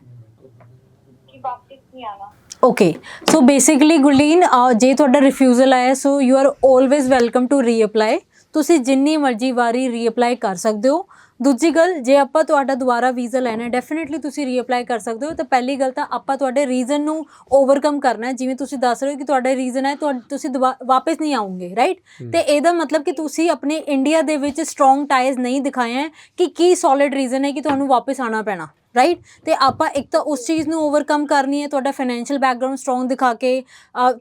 ਕਿ ਵਾਪਸ ਨਹੀਂ ਆਣਾ okay so basically Gurleen uh, ਜੇ ਤੁਹਾਡਾ ਰਿਫਿਊਜ਼ਲ ਆਇਆ so you are always welcome to reapply ਤੁਸੀਂ ਜਿੰਨੀ ਮਰਜ਼ੀ ਵਾਰੀ ਰੀਅਪਲਾਈ ਕਰ ਸਕਦੇ ਹੋ। ਦੂਜੀ ਗੱਲ ਜੇ ਆਪਾਂ ਤੁਹਾਡਾ ਦੁਬਾਰਾ ਵੀਜ਼ਾ ਲੈਣਾ ਹੈ ਡੈਫੀਨਿਟਲੀ ਤੁਸੀਂ ਰੀਅਪਲਾਈ ਕਰ ਸਕਦੇ ਹੋ ਤਾਂ ਪਹਿਲੀ ਗੱਲ ਤਾਂ ਆਪਾਂ ਤੁਹਾਡੇ ਰੀਜ਼ਨ ਨੂੰ ਓਵਰਕਮ ਕਰਨਾ ਹੈ। ਜਿਵੇਂ ਤੁਸੀਂ ਦੱਸ ਰਹੇ ਹੋ ਕਿ ਤੁਹਾਡਾ ਰੀਜ਼ਨ ਹੈ ਤੁਸੀਂ ਵਾਪਸ ਨਹੀਂ ਆਉਂਗੇ ਰਾਈਟ। ਤੇ ਇਹਦਾ ਮਤਲਬ ਕਿ ਤੁਸੀਂ ਆਪਣੇ ਇੰਡੀਆ ਦੇ ਵਿੱਚ ਸਟਰੋਂਗ ਟਾਈਜ਼ ਨਹੀਂ ਦਿਖਾਏ ਹੈ ਕਿ ਕੀ ਸੋਲਿਡ ਰੀਜ਼ਨ ਹੈ ਕਿ ਤੁਹਾਨੂੰ ਵਾਪਸ ਆਉਣਾ ਪੈਣਾ ਰਾਈਟ ਤੇ ਆਪਾਂ ਇੱਕ ਤਾਂ ਉਸ ਚੀਜ਼ ਨੂੰ ਓਵਰਕਮ ਕਰਨੀ ਹੈ ਤੁਹਾਡਾ ਫਾਈਨੈਂਸ਼ੀਅਲ ਬੈਕਗ੍ਰਾਉਂਡ ਸਟਰੋਂਗ ਦਿਖਾ ਕੇ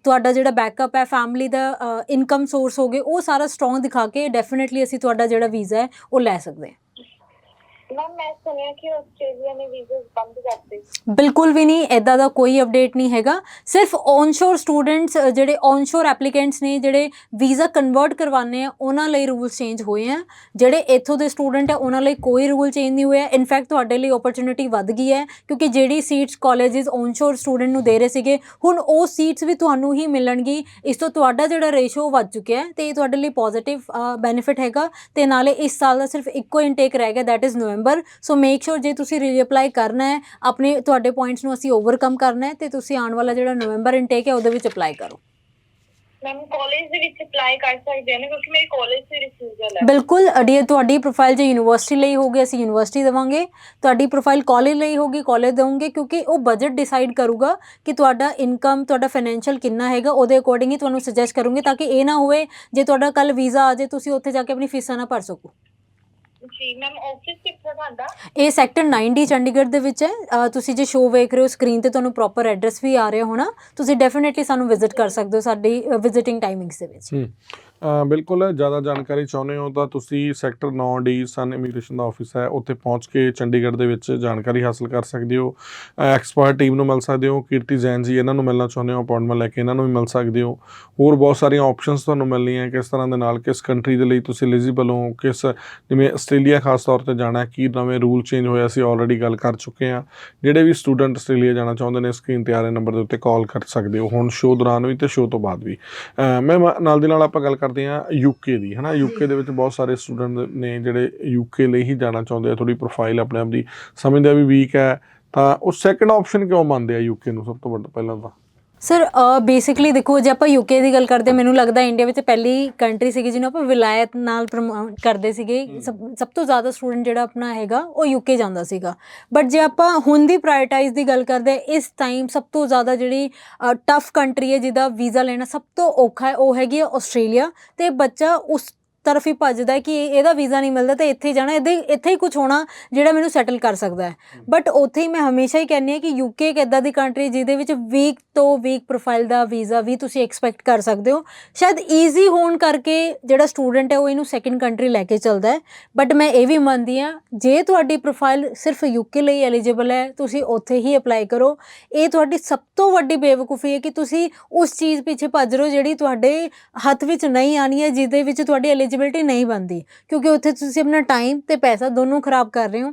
ਤੁਹਾਡਾ ਜਿਹੜਾ ਬੈਕਅਪ ਹੈ ਫੈਮਿਲੀ ਦਾ ਇਨਕਮ ਸੋਰਸ ਹੋਗੇ ਉਹ ਸਾਰਾ ਸਟਰੋਂਗ ਦਿਖਾ ਕੇ ਡੈਫੀਨਿਟਲੀ ਅਸੀਂ ਤੁਹਾਡਾ ਜਿਹੜਾ ਵੀਜ਼ਾ ਹੈ ਉਹ ਲੈ ਸਕਦੇ ਹਾਂ। ਸੁਣਿਆ ਕਿ ਬਿਲਕੁਲ ਵੀ ਨਹੀਂ ਐਦਾਂ ਦਾ ਕੋਈ ਅਪਡੇਟ ਨਹੀਂ ਹੈਗਾ। ਸਿਰਫ ਔਨਸ਼ੋਰ ਸਟੂਡੈਂਟਸ ਜਿਹੜੇ ਔਨਸ਼ੋਰ ਐਪਲੀਕੈਂਟਸ ਨੇ, ਜਿਹੜੇ ਵੀਜ਼ਾ ਕਨਵਰਟ ਕਰਵਾਉਣੇ ਆ, ਉਹਨਾਂ ਲਈ ਰੂਲ ਚੇਂਜ ਹੋਏ ਆ। ਜਿਹੜੇ ਇੱਥੋਂ ਦੇ ਸਟੂਡੈਂਟ ਆ, ਉਹਨਾਂ ਲਈ ਕੋਈ ਰੂਲ ਚੇਂਜ ਨਹੀਂ ਹੋਇਆ। ਇਨਫੈਕਟ ਤੁਹਾਡੇ ਲਈ ਓਪਰਚੁਨਿਟੀ ਵੱਧ ਗਈ ਹੈ, ਕਿਉਂਕਿ ਜਿਹੜੀ ਸੀਟਸ ਕਾਲਜਸ ਔਨਸ਼ੋਰ ਸਟੂਡੈਂਟ ਨੂੰ ਦੇ ਰਹੇ ਸੀਗੇ, ਹੁਣ ਉਹ ਸੀਟਸ ਵੀ ਤੁਹਾਨੂੰ ਹੀ ਮਿਲਣਗੀ। ਇਸ ਤੋਂ ਤੁਹਾਡਾ ਜਿਹੜਾ ਰੇਸ਼ੋ ਵੱਧ ਚੁੱਕਿਆ ਹੈ, ਤੇ ਇਹ ਤੁਹਾਡੇ ਲਈ ਪੋਜ਼ਿਟਿਵ ਬੈਨੀਫਿਟ ਹੈਗਾ। ਤੇ ਨਾਲੇ ਇਸ ਸਾਲ ਦਾ ਸਿਰਫ ਇੱਕੋ ਇਨਟੇਕ ਰਹਿ ਗਿਆ that is November so make sure ਜੇ ਤੁਸੀਂ ਰੀਅਪਲਾਈ ਕਰਨਾ ਹੈ ਆਪਣੇ ਤੁਹਾਡੇ ਪੁਆਇੰਟਸ ਨੂੰ ਅਸੀਂ ਓਵਰਕਮ ਕਰਨਾ ਹੈ ਤੇ ਤੁਸੀਂ ਆਉਣ ਵਾਲਾ ਜਿਹੜਾ ਨਵੰਬਰ ਇਨਟੇਕ ਹੈ ਉਹਦੇ ਵਿੱਚ ਅਪਲਾਈ ਕਰੋ। ਮੈਮ ਕਾਲਜ ਦੇ ਵਿੱਚ ਅਪਲਾਈ ਕਰ ਸਕਦੇ ਹਾਂ ਕਿਉਂਕਿ ਮੇਰੀ ਕਾਲਜ ਦੀ ਰਿਫਿਊਜ਼ਲ ਹੈ। ਬਿਲਕੁਲ ਅੜੀ ਤੁਹਾਡੀ ਪ੍ਰੋਫਾਈਲ ਜੇ ਯੂਨੀਵਰਸਿਟੀ ਲਈ ਹੋਗੀ ਅਸੀਂ ਯੂਨੀਵਰਸਿਟੀ ਦੇਵਾਂਗੇ। ਤੁਹਾਡੀ ਪ੍ਰੋਫਾਈਲ ਕਾਲਜ ਲਈ ਹੋਗੀ ਕਾਲਜ ਦੇਵਾਂਗੇ ਕਿਉਂਕਿ ਉਹ ਬਜਟ ਡਿਸਾਈਡ ਕਰੂਗਾ ਕਿ ਤੁਹਾਡਾ ਇਨਕਮ ਤੁਹਾਡਾ ਫਾਈਨੈਂਸ਼ੀਅਲ ਕਿੰਨਾ ਹੈਗਾ ਉਹਦੇ ਅਕੋਰਡਿੰਗ ਹੀ ਤੁਹਾਨੂੰ ਸੁਜੈਸਟ ਕਰੂੰਗੇ ਤਾਂ ਕਿ ਇਹ ਨਾ ਹੋਵੇ ਜੇ ਤੁਹਾਡਾ ਕੱਲ ਵੀਜ਼ਾ ਆ ਜਾਏ ਤੁਸੀਂ ਉੱਥੇ ਜਾ ਕੇ ਆਪਣੀ ਫੀਸਾਂ ਨਾ ਭਰ ਸਕੋ। ਜੀ ਮੈਮ ਆਫਿਸ ਕਿੱਥੇ ਤੁਹਾਡਾ? ਇਹ ਸੈਕਟਰ 90 ਚੰਡੀਗੜ੍ਹ ਦੇ ਵਿੱਚ ਹੈ। ਅ, ਤੁਸੀਂ ਜੇ ਸ਼ੋਅ ਵੇਖ ਰਹੇ ਹੋ ਸਕਰੀਨ ਤੇ ਤੁਹਾਨੂੰ ਪ੍ਰੋਪਰ ਐਡਰੈਸ ਵੀ ਆ ਰਿਹਾ ਹੋਣਾ। ਤੁਸੀਂ ਡੈਫੀਨਿਟਲੀ ਸਾਨੂੰ ਵਿਜ਼ਿਟ ਕਰ ਸਕਦੇ ਹੋ ਸਾਡੀ ਵਿਜ਼ਿਟਿੰਗ ਟਾਈਮਿੰਗਸ ਦੇ ਵਿੱਚ। ਹੂੰ। ਬਿਲਕੁਲ, ਜ਼ਿਆਦਾ ਜਾਣਕਾਰੀ ਚਾਹੁੰਦੇ ਹੋ ਤਾਂ ਤੁਸੀਂ ਸੈਕਟਰ 9D ਸਨ ਇਮੀਗ੍ਰੇਸ਼ਨ ਦਾ ਆਫਿਸ ਹੈ, ਉੱਥੇ ਪਹੁੰਚ ਕੇ ਚੰਡੀਗੜ੍ਹ ਦੇ ਵਿੱਚ ਜਾਣਕਾਰੀ ਹਾਸਲ ਕਰ ਸਕਦੇ ਹੋ। ਐਕਸਪਰਟ ਟੀਮ ਨੂੰ ਮਿਲ ਸਕਦੇ ਹੋ, ਕੀਰਤੀ ਜੈਨ ਜੀ ਇਹਨਾਂ ਨੂੰ ਮਿਲਣਾ ਚਾਹੁੰਦੇ ਹੋ, ਅਪਾਇੰਟਮੈਂਟ ਲੈ ਕੇ ਇਹਨਾਂ ਨੂੰ ਵੀ ਮਿਲ ਸਕਦੇ ਹੋ। ਹੋਰ ਬਹੁਤ ਸਾਰੀਆਂ ਆਪਸ਼ਨਸ ਤੁਹਾਨੂੰ ਮਿਲਣੀਆਂ, ਕਿਸ ਤਰ੍ਹਾਂ ਦੇ ਨਾਲ ਕਿਸ ਕੰਟਰੀ ਦੇ ਲਈ ਤੁਸੀਂ ਐਲੀਜੀਬਲ ਹੋ, ਕਿਸ ਜਿਵੇਂ ਆਸਟ੍ਰੇਲੀਆ ਖਾਸ ਤੌਰ ਤੇ ਜਾਣਾ ਕੀ ਨਵੇਂ ਰੂਲ ਚੇਂਜ ਹੋਇਆ ਸੀ ਆਲਰੇਡੀ ਗੱਲ ਕਰ ਚੁੱਕੇ ਹਾਂ। ਜਿਹੜੇ ਵੀ ਸਟੂਡੈਂਟ ਆਸਟ੍ਰੇਲੀਆ ਜਾਣਾ ਚਾਹੁੰਦੇ ਨੇ ਸਕਰੀਨ ਤੇ ਆ ਰਹੇ ਨੰਬਰ ਦੇ ਉੱਤੇ ਕਾਲ ਕਰ ਸਕਦੇ ਹੋ, ਹੁਣ ਸ਼ੋਅ ਦੌਰਾਨ ਵੀ ਤੇ ਸ਼ੋਅ ਤੋਂ ਬਾਅਦ ਵੀ। ਮੈਂ ਮ- ਨਾਲ ਦੀ ਨਾਲ ਆਪਾਂ ਗੱਲ ਕਰ ਕਰਦੇ ਹਾਂ ਯੂਕੇ ਦੀ ਹਨਾ? ਯੂਕੇ ਦੇ ਵਿੱਚ ਬਹੁਤ ਸਾਰੇ ਸਟੂਡੈਂਟ ਨੇ ਜਿਹੜੇ ਯੂਕੇ ਲਈ ਹੀ ਜਾਣਾ ਚਾਹੁੰਦੇ ਆ ਥੋੜੀ ਪ੍ਰੋਫਾਈਲ ਆਪਣੇ ਆਪ ਦੀ ਸਮਝਦੇ ਆ ਵੀ ਵੀਕ ਹੈ ਤਾਂ ਉਹ ਸੈਕੰਡ ਆਪਸ਼ਨ ਕਿਉਂ ਮੰਨਦੇ ਆ ਯੂਕੇ ਨੂੰ ਸਭ ਤੋਂ ਵੱਡਾ ਪਹਿਲਾਂ ਤਾਂ? ਸਰ ਬੇਸਿਕਲੀ ਦੇਖੋ ਜੇ ਆਪਾਂ ਯੂਕੇ ਦੀ ਗੱਲ ਕਰਦੇ ਮੈਨੂੰ ਲੱਗਦਾ ਇੰਡੀਆ ਵਿੱਚ ਪਹਿਲੀ ਕੰਟਰੀ ਸੀਗੀ ਜਿਹਨੂੰ ਆਪਾਂ ਵਿਲਾਇਤ ਨਾਲ ਪ੍ਰਮੋਟ ਕਰਦੇ ਸੀਗੇ। ਸਭ ਤੋਂ ਜ਼ਿਆਦਾ ਸਟੂਡੈਂਟ ਜਿਹੜਾ ਆਪਣਾ ਹੈਗਾ ਉਹ ਯੂਕੇ ਜਾਂਦਾ ਸੀਗਾ। ਬਟ ਜੇ ਆਪਾਂ ਹੁਣ ਦੀ ਪ੍ਰਾਇੋਰਟਾਈਜ਼ ਦੀ ਗੱਲ ਕਰਦੇ ਇਸ ਟਾਈਮ ਸਭ ਤੋਂ ਜ਼ਿਆਦਾ ਜਿਹੜੀ ਟਫ ਕੰਟਰੀ ਹੈ ਜਿਹਦਾ ਵੀਜ਼ਾ ਲੈਣਾ ਸਭ ਤੋਂ ਔਖਾ ਹੈ ਉਹ ਹੈਗੀ ਆਸਟ੍ਰੇਲੀਆ ਤੇ ਬੱਚਾ ਉਸ ਤਰਫ ਹੀ ਭੱਜਦਾ ਕਿ ਇਹਦਾ ਵੀਜ਼ਾ ਨਹੀਂ ਮਿਲਦਾ ਤੇ ਇੱਥੇ ਹੀ ਜਾਣਾ ਇੱਥੇ ਇੱਥੇ ਹੀ ਕੁਝ ਹੋਣਾ ਜਿਹੜਾ ਮੈਨੂੰ ਸੈਟਲ ਕਰ ਸਕਦਾ ਹੈ। ਬਟ ਉੱਥੇ ਹੀ ਮੈਂ ਹਮੇਸ਼ਾ ਹੀ ਕਹਿੰਦੀ ਹਾਂ ਕਿ ਯੂਕੇ ਇੱਕ ਇਦਾਂ ਦੀ ਕੰਟਰੀ ਜਿਹਦੇ ਵਿੱਚ ਵੀਕ ਤੋਂ ਵੀਕ ਪ੍ਰੋਫਾਈਲ ਦਾ ਵੀਜ਼ਾ ਵੀ ਤੁਸੀਂ ਐਕਸਪੈਕਟ ਕਰ ਸਕਦੇ ਹੋ। ਸ਼ਾਇਦ ਈਜ਼ੀ ਹੋਣ ਕਰਕੇ ਜਿਹੜਾ ਸਟੂਡੈਂਟ ਹੈ ਉਹ ਇਹਨੂੰ ਸੈਕੰਡ ਕੰਟਰੀ ਲੈ ਕੇ ਚੱਲਦਾ ਹੈ। ਬਟ ਮੈਂ ਇਹ ਵੀ ਮੰਨਦੀ ਹਾਂ ਜੇ ਤੁਹਾਡੀ ਪ੍ਰੋਫਾਈਲ ਸਿਰਫ ਯੂਕੇ ਲਈ ਐਲੀਜੀਬਲ ਹੈ ਤੁਸੀਂ ਉੱਥੇ ਹੀ ਅਪਲਾਈ ਕਰੋ। ਇਹ ਤੁਹਾਡੀ ਸਭ ਤੋਂ ਵੱਡੀ ਬੇਵਕੂਫੀ ਹੈ ਕਿ ਤੁਸੀਂ ਉਸ ਚੀਜ਼ ਪਿੱਛੇ ਭੱਜ ਰਹੇ ਹੋ ਜਿਹੜੀ ਤੁਹਾਡੇ ਹੱਥ ਵਿੱਚ ਨਹੀਂ ਆਣੀ ਹੈ ਜਿਹਦੇ ਵਿੱਚ ਤੁਹਾਡੀ ਐਲੀਜੀਬਿਲਟੀ ਨਹੀਂ ਬਣਦੀ, ਕਿਉਂਕਿ ਉੱਥੇ ਤੁਸੀਂ ਆਪਣਾ ਟਾਈਮ ਤੇ ਪੈਸਾ ਦੋਨੋਂ ਖਰਾਬ ਕਰ ਰਹੇ ਹੋ।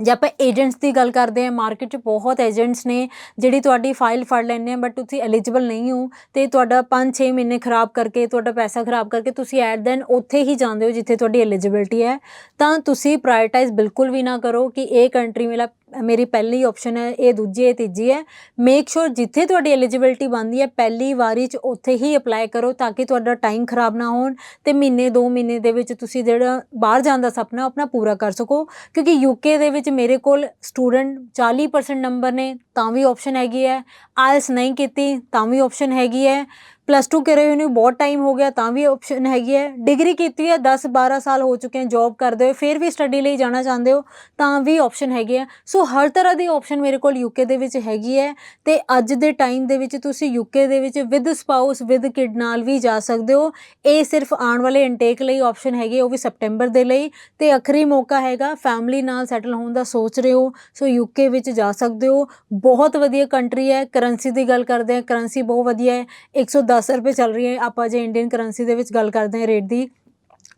ਜੇ ਆਪਾਂ ਏਜੰਟਸ ਦੀ ਗੱਲ ਕਰਦੇ ਹਾਂ ਮਾਰਕੀਟ 'ਚ ਬਹੁਤ ਏਜੰਟਸ ਨੇ, ਜਿਹੜੀ ਤੁਹਾਡੀ ਫਾਈਲ ਫੜ ਲੈਂਦੇ ਆ ਬਟ ਤੁਸੀਂ ਐਲੀਜੀਬਲ ਨਹੀਂ ਹੋ, ਤੇ ਤੁਹਾਡਾ 5-6 ਮਹੀਨੇ ਖਰਾਬ ਕਰਕੇ, ਤੁਹਾਡਾ ਪੈਸਾ ਖਰਾਬ ਕਰਕੇ ਤੁਸੀਂ ਐਟ ਦੈਨ ਉੱਥੇ ਹੀ ਜਾਂਦੇ ਹੋ, ਜਿੱਥੇ ਤੁਹਾਡੀ ਐਲੀਜੀਬਿਲਟੀ ਹੈ। ਤਾਂ ਤੁਸੀਂ ਪ੍ਰਾਇਰਟਾਈਜ਼ ਬਿਲਕੁਲ ਵੀ ਨਾ ਕਰੋ ਕਿ ਇਹ ਕੰਟਰੀ ਮੇਰਾ ਮੇਰੀ ਪਹਿਲੀ ਆਪਸ਼ਨ ਹੈ, ਇਹ ਦੂਜੀ ਹੈ ਤੀਜੀ ਹੈ। ਮੇਕ ਸ਼ੋਰ ਜਿੱਥੇ ਤੁਹਾਡੀ ਐਲੀਜੀਬਿਲਟੀ ਬਣਦੀ ਹੈ, ਪਹਿਲੀ ਵਾਰੀ 'ਚ ਉੱਥੇ ਹੀ ਅਪਲਾਈ ਕਰੋ ਤਾਂ ਕਿ ਤੁਹਾਡਾ ਟਾਈਮ ਖਰਾਬ ਨਾ ਹੋਣ ਤੇ ਮਹੀਨੇ 2 ਮਹੀਨੇ ਦੇ ਵਿੱਚ ਤੁਸੀਂ ਜਿਹੜਾ ਬਾਹਰ ਜਾਣ ਦਾ ਸੁਪਨਾ ਆਪਣਾ ਪੂਰਾ ਕਰ ਸਕੋ। ਕਿਉਂਕਿ ਯੂਕੇ ਦੇ ਵਿੱਚ ਮੇਰੇ ਕੋਲ ਸਟੂਡੈਂਟ 40% ਨੰਬਰ ਨੇ ਤਾਂ ਵੀ ਆਪਸ਼ਨ ਹੈਗੀ ਹੈ। ਆਇਲਸ ਨਹੀਂ ਕੀਤੀ, ਤਾਂ ਵੀ ਆਪਸ਼ਨ ਹੈਗੀ ਹੈ। ਪਲੱਸ 2 ਕਰੇ ਹੋਏ ਨੂੰ, ਬਹੁਤ ਟਾਈਮ ਹੋ ਗਿਆ, ਤਾਂ ਵੀ ਆਪਸ਼ਨ ਹੈਗੀ ਹੈ। ਡਿਗਰੀ ਕੀਤੀ ਹੈ 10 12 ਸਾਲ ਹੋ ਚੁੱਕੇ ਹਨ ਜੌਬ ਕਰਦੇ ਹੋਏ, ਫਿਰ ਵੀ ਸਟੱਡੀ ਲਈ ਜਾਣਾ ਚਾਹੁੰਦੇ ਹੋ, ਤਾਂ ਵੀ ਆਪਸ਼ਨ ਹੈਗੇ ਆ ਸੋ ਹਰ ਤਰ੍ਹਾਂ ਦੀ ਆਪਸ਼ਨ ਮੇਰੇ ਕੋਲ ਯੂਕੇ ਦੇ ਵਿੱਚ ਹੈਗੀ ਹੈ ਤੇ ਅੱਜ ਦੇ ਟਾਈਮ ਦੇ ਵਿੱਚ ਤੁਸੀਂ ਯੂਕੇ ਦੇ ਵਿੱਚ ਵਿਦ ਸਪਾਊਸ ਵਿਦ ਕਿਡ ਨਾਲ ਵੀ ਜਾ ਸਕਦੇ ਹੋ। ਇਹ ਸਿਰਫ ਆਉਣ ਵਾਲੇ ਇਨਟੇਕ ਲਈ ਆਪਸ਼ਨ ਹੈਗੇ, ਉਹ ਵੀ ਸਪਟੈਂਬਰ ਦੇ ਲਈ। ਤੇ ਆਖਰੀ ਮੌਕਾ ਹੈਗਾ ਫੈਮਿਲੀ ਨਾਲ ਸੈਟਲ ਹੋਣ ਦਾ ਸੋਚ ਰਹੇ ਹੋ ਸੋ ਯੂਕੇ ਵਿੱਚ ਜਾ ਸਕਦੇ ਹੋ। ਬਹੁਤ ਵਧੀਆ ਕੰਟਰੀ ਹੈ। ਕਰੰਸੀ ਦੀ ਗੱਲ ਕਰਦੇ ਹਾਂ। ਕਰੰਸੀ ਬਹੁਤ ਵਧੀਆ ਹੈ। 110 ਰੁਪਏ ਚੱਲ ਰਹੀ ਹੈ। ਆਪਾਂ ਜੇ ਇੰਡੀਅਨ ਕਰੰਸੀ ਦੇ ਵਿੱਚ ਗੱਲ ਕਰਦੇ ਹਾਂ ਰੇਟ ਦੀ।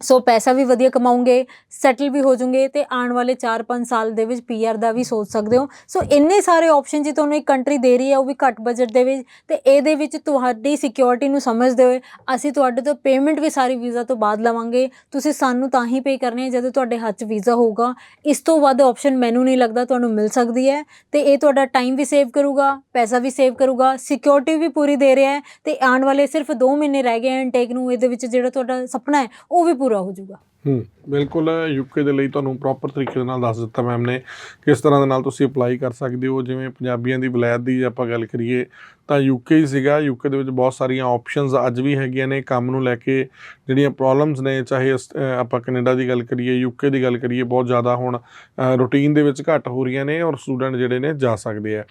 ਸੋ ਪੈਸਾ ਵੀ ਵਧੀਆ ਕਮਾਉਂਗੇ ਸੈਟਲ ਵੀ ਹੋ ਜਾਓਗੇ ਤੇ ਆਉਣ ਵਾਲੇ 4-5 ਸਾਲ ਦੇ ਵਿੱਚ ਪੀਆਰ ਦਾ ਵੀ ਸੋਚ ਸਕਦੇ ਹੋ। ਸੋ ਇੰਨੇ ਸਾਰੇ ਆਪਸ਼ਨ ਜੀ ਤੁਹਾਨੂੰ ਇੱਕ ਕੰਟਰੀ ਦੇ ਰਹੀ ਹੈ, ਉਹ ਵੀ ਘੱਟ ਬਜਟ ਦੇ ਵਿੱਚ, ਤੇ ਇਹਦੇ ਵਿੱਚ ਤੁਹਾਡੀ ਸਿਕਿਉਰਿਟੀ ਨੂੰ ਸਮਝਦੇ ਹੋਏ ਅਸੀਂ ਤੁਹਾਡੇ ਤੋਂ ਪੇਮੈਂਟ ਵੀ ਸਾਰੀ ਵੀਜ਼ਾ ਤੋਂ ਬਾਅਦ ਲਵਾਂਗੇ। ਤੁਸੀਂ ਸਾਨੂੰ ਤਾਂ ਹੀ ਪੇ ਕਰਨੇ ਹੈ ਜਦੋਂ ਤੁਹਾਡੇ ਹੱਥ 'ਚ ਵੀਜ਼ਾ ਹੋਊਗਾ। ਇਸ ਤੋਂ ਵੱਧ ਆਪਸ਼ਨ ਮੈਨੂੰ ਨਹੀਂ ਲੱਗਦਾ ਤੁਹਾਨੂੰ ਮਿਲ ਸਕਦੀ ਹੈ। ਤੇ ਇਹ ਤੁਹਾਡਾ ਟਾਈਮ ਵੀ ਸੇਵ ਕਰੂਗਾ, ਪੈਸਾ ਵੀ ਸੇਵ ਕਰੂਗਾ ਸਿਕਿਉਰਿਟੀ ਵੀ ਪੂਰੀ ਦੇ ਰਿਹਾ ਹੈ। ਤੇ ਆਉਣ ਵਾਲੇ ਸਿਰਫ 2 ਮਹੀਨੇ ਰਹਿ ਗਏ ਹਨ ਇਨਟੇਕ ਨੂੰ, ਇਹਦੇ ਵਿੱਚ ਜਿਹੜਾ ਤੁਹਾਡਾ ਸੁਪਨਾ ਹੈ, ਉਹ ਵੀ ਪੂਰਾ ਹੋ ਜਾਊਗਾ। ਹੂੰ, ਬਿਲਕੁਲ ਯੂਕੇ ਦੇ ਲਈ ਤੁਹਾਨੂੰ ਪ੍ਰੋਪਰ ਤਰੀਕੇ ਦੇ ਨਾਲ ਦੱਸ ਦਿੱਤਾ ਮੈਮ ਨੇ ਕਿਸ ਤਰ੍ਹਾਂ ਦੇ ਨਾਲ ਤੁਸੀਂ ਅਪਲਾਈ ਕਰ ਸਕਦੇ ਹੋ, ਜਿਵੇਂ ਪੰਜਾਬੀਆਂ ਦੀ ਵਲੈਤ ਦੀ ਆਪਾਂ ਗੱਲ ਕਰੀਏ ਤਾਂ ਯੂਕੇ ਹੀ ਸੀਗਾ। ਯੂਕੇ ਦੇ ਵਿੱਚ ਬਹੁਤ ਸਾਰੀਆਂ ਆਪਸ਼ਨਸ ਅੱਜ ਵੀ ਹੈਗੀਆਂ ਨੇ ਕੰਮ ਨੂੰ ਲੈ ਕੇ, ਜਿਹੜੀਆਂ ਪ੍ਰੋਬਲਮਸ ਨੇ, ਚਾਹੇ ਅਸ- ਆਪਾਂ ਕੈਨੇਡਾ ਦੀ ਗੱਲ ਕਰੀਏ ਯੂਕੇ ਦੀ ਗੱਲ ਕਰੀਏ, ਬਹੁਤ ਜ਼ਿਆਦਾ ਹੁਣ ਰੂਟੀਨ ਦੇ ਵਿੱਚ ਘੱਟ ਹੋ ਰਹੀਆਂ ਨੇ ਔਰ ਸਟੂਡੈਂਟ ਜਿਹੜੇ ਨੇ ਜਾ ਸਕਦੇ ਆ।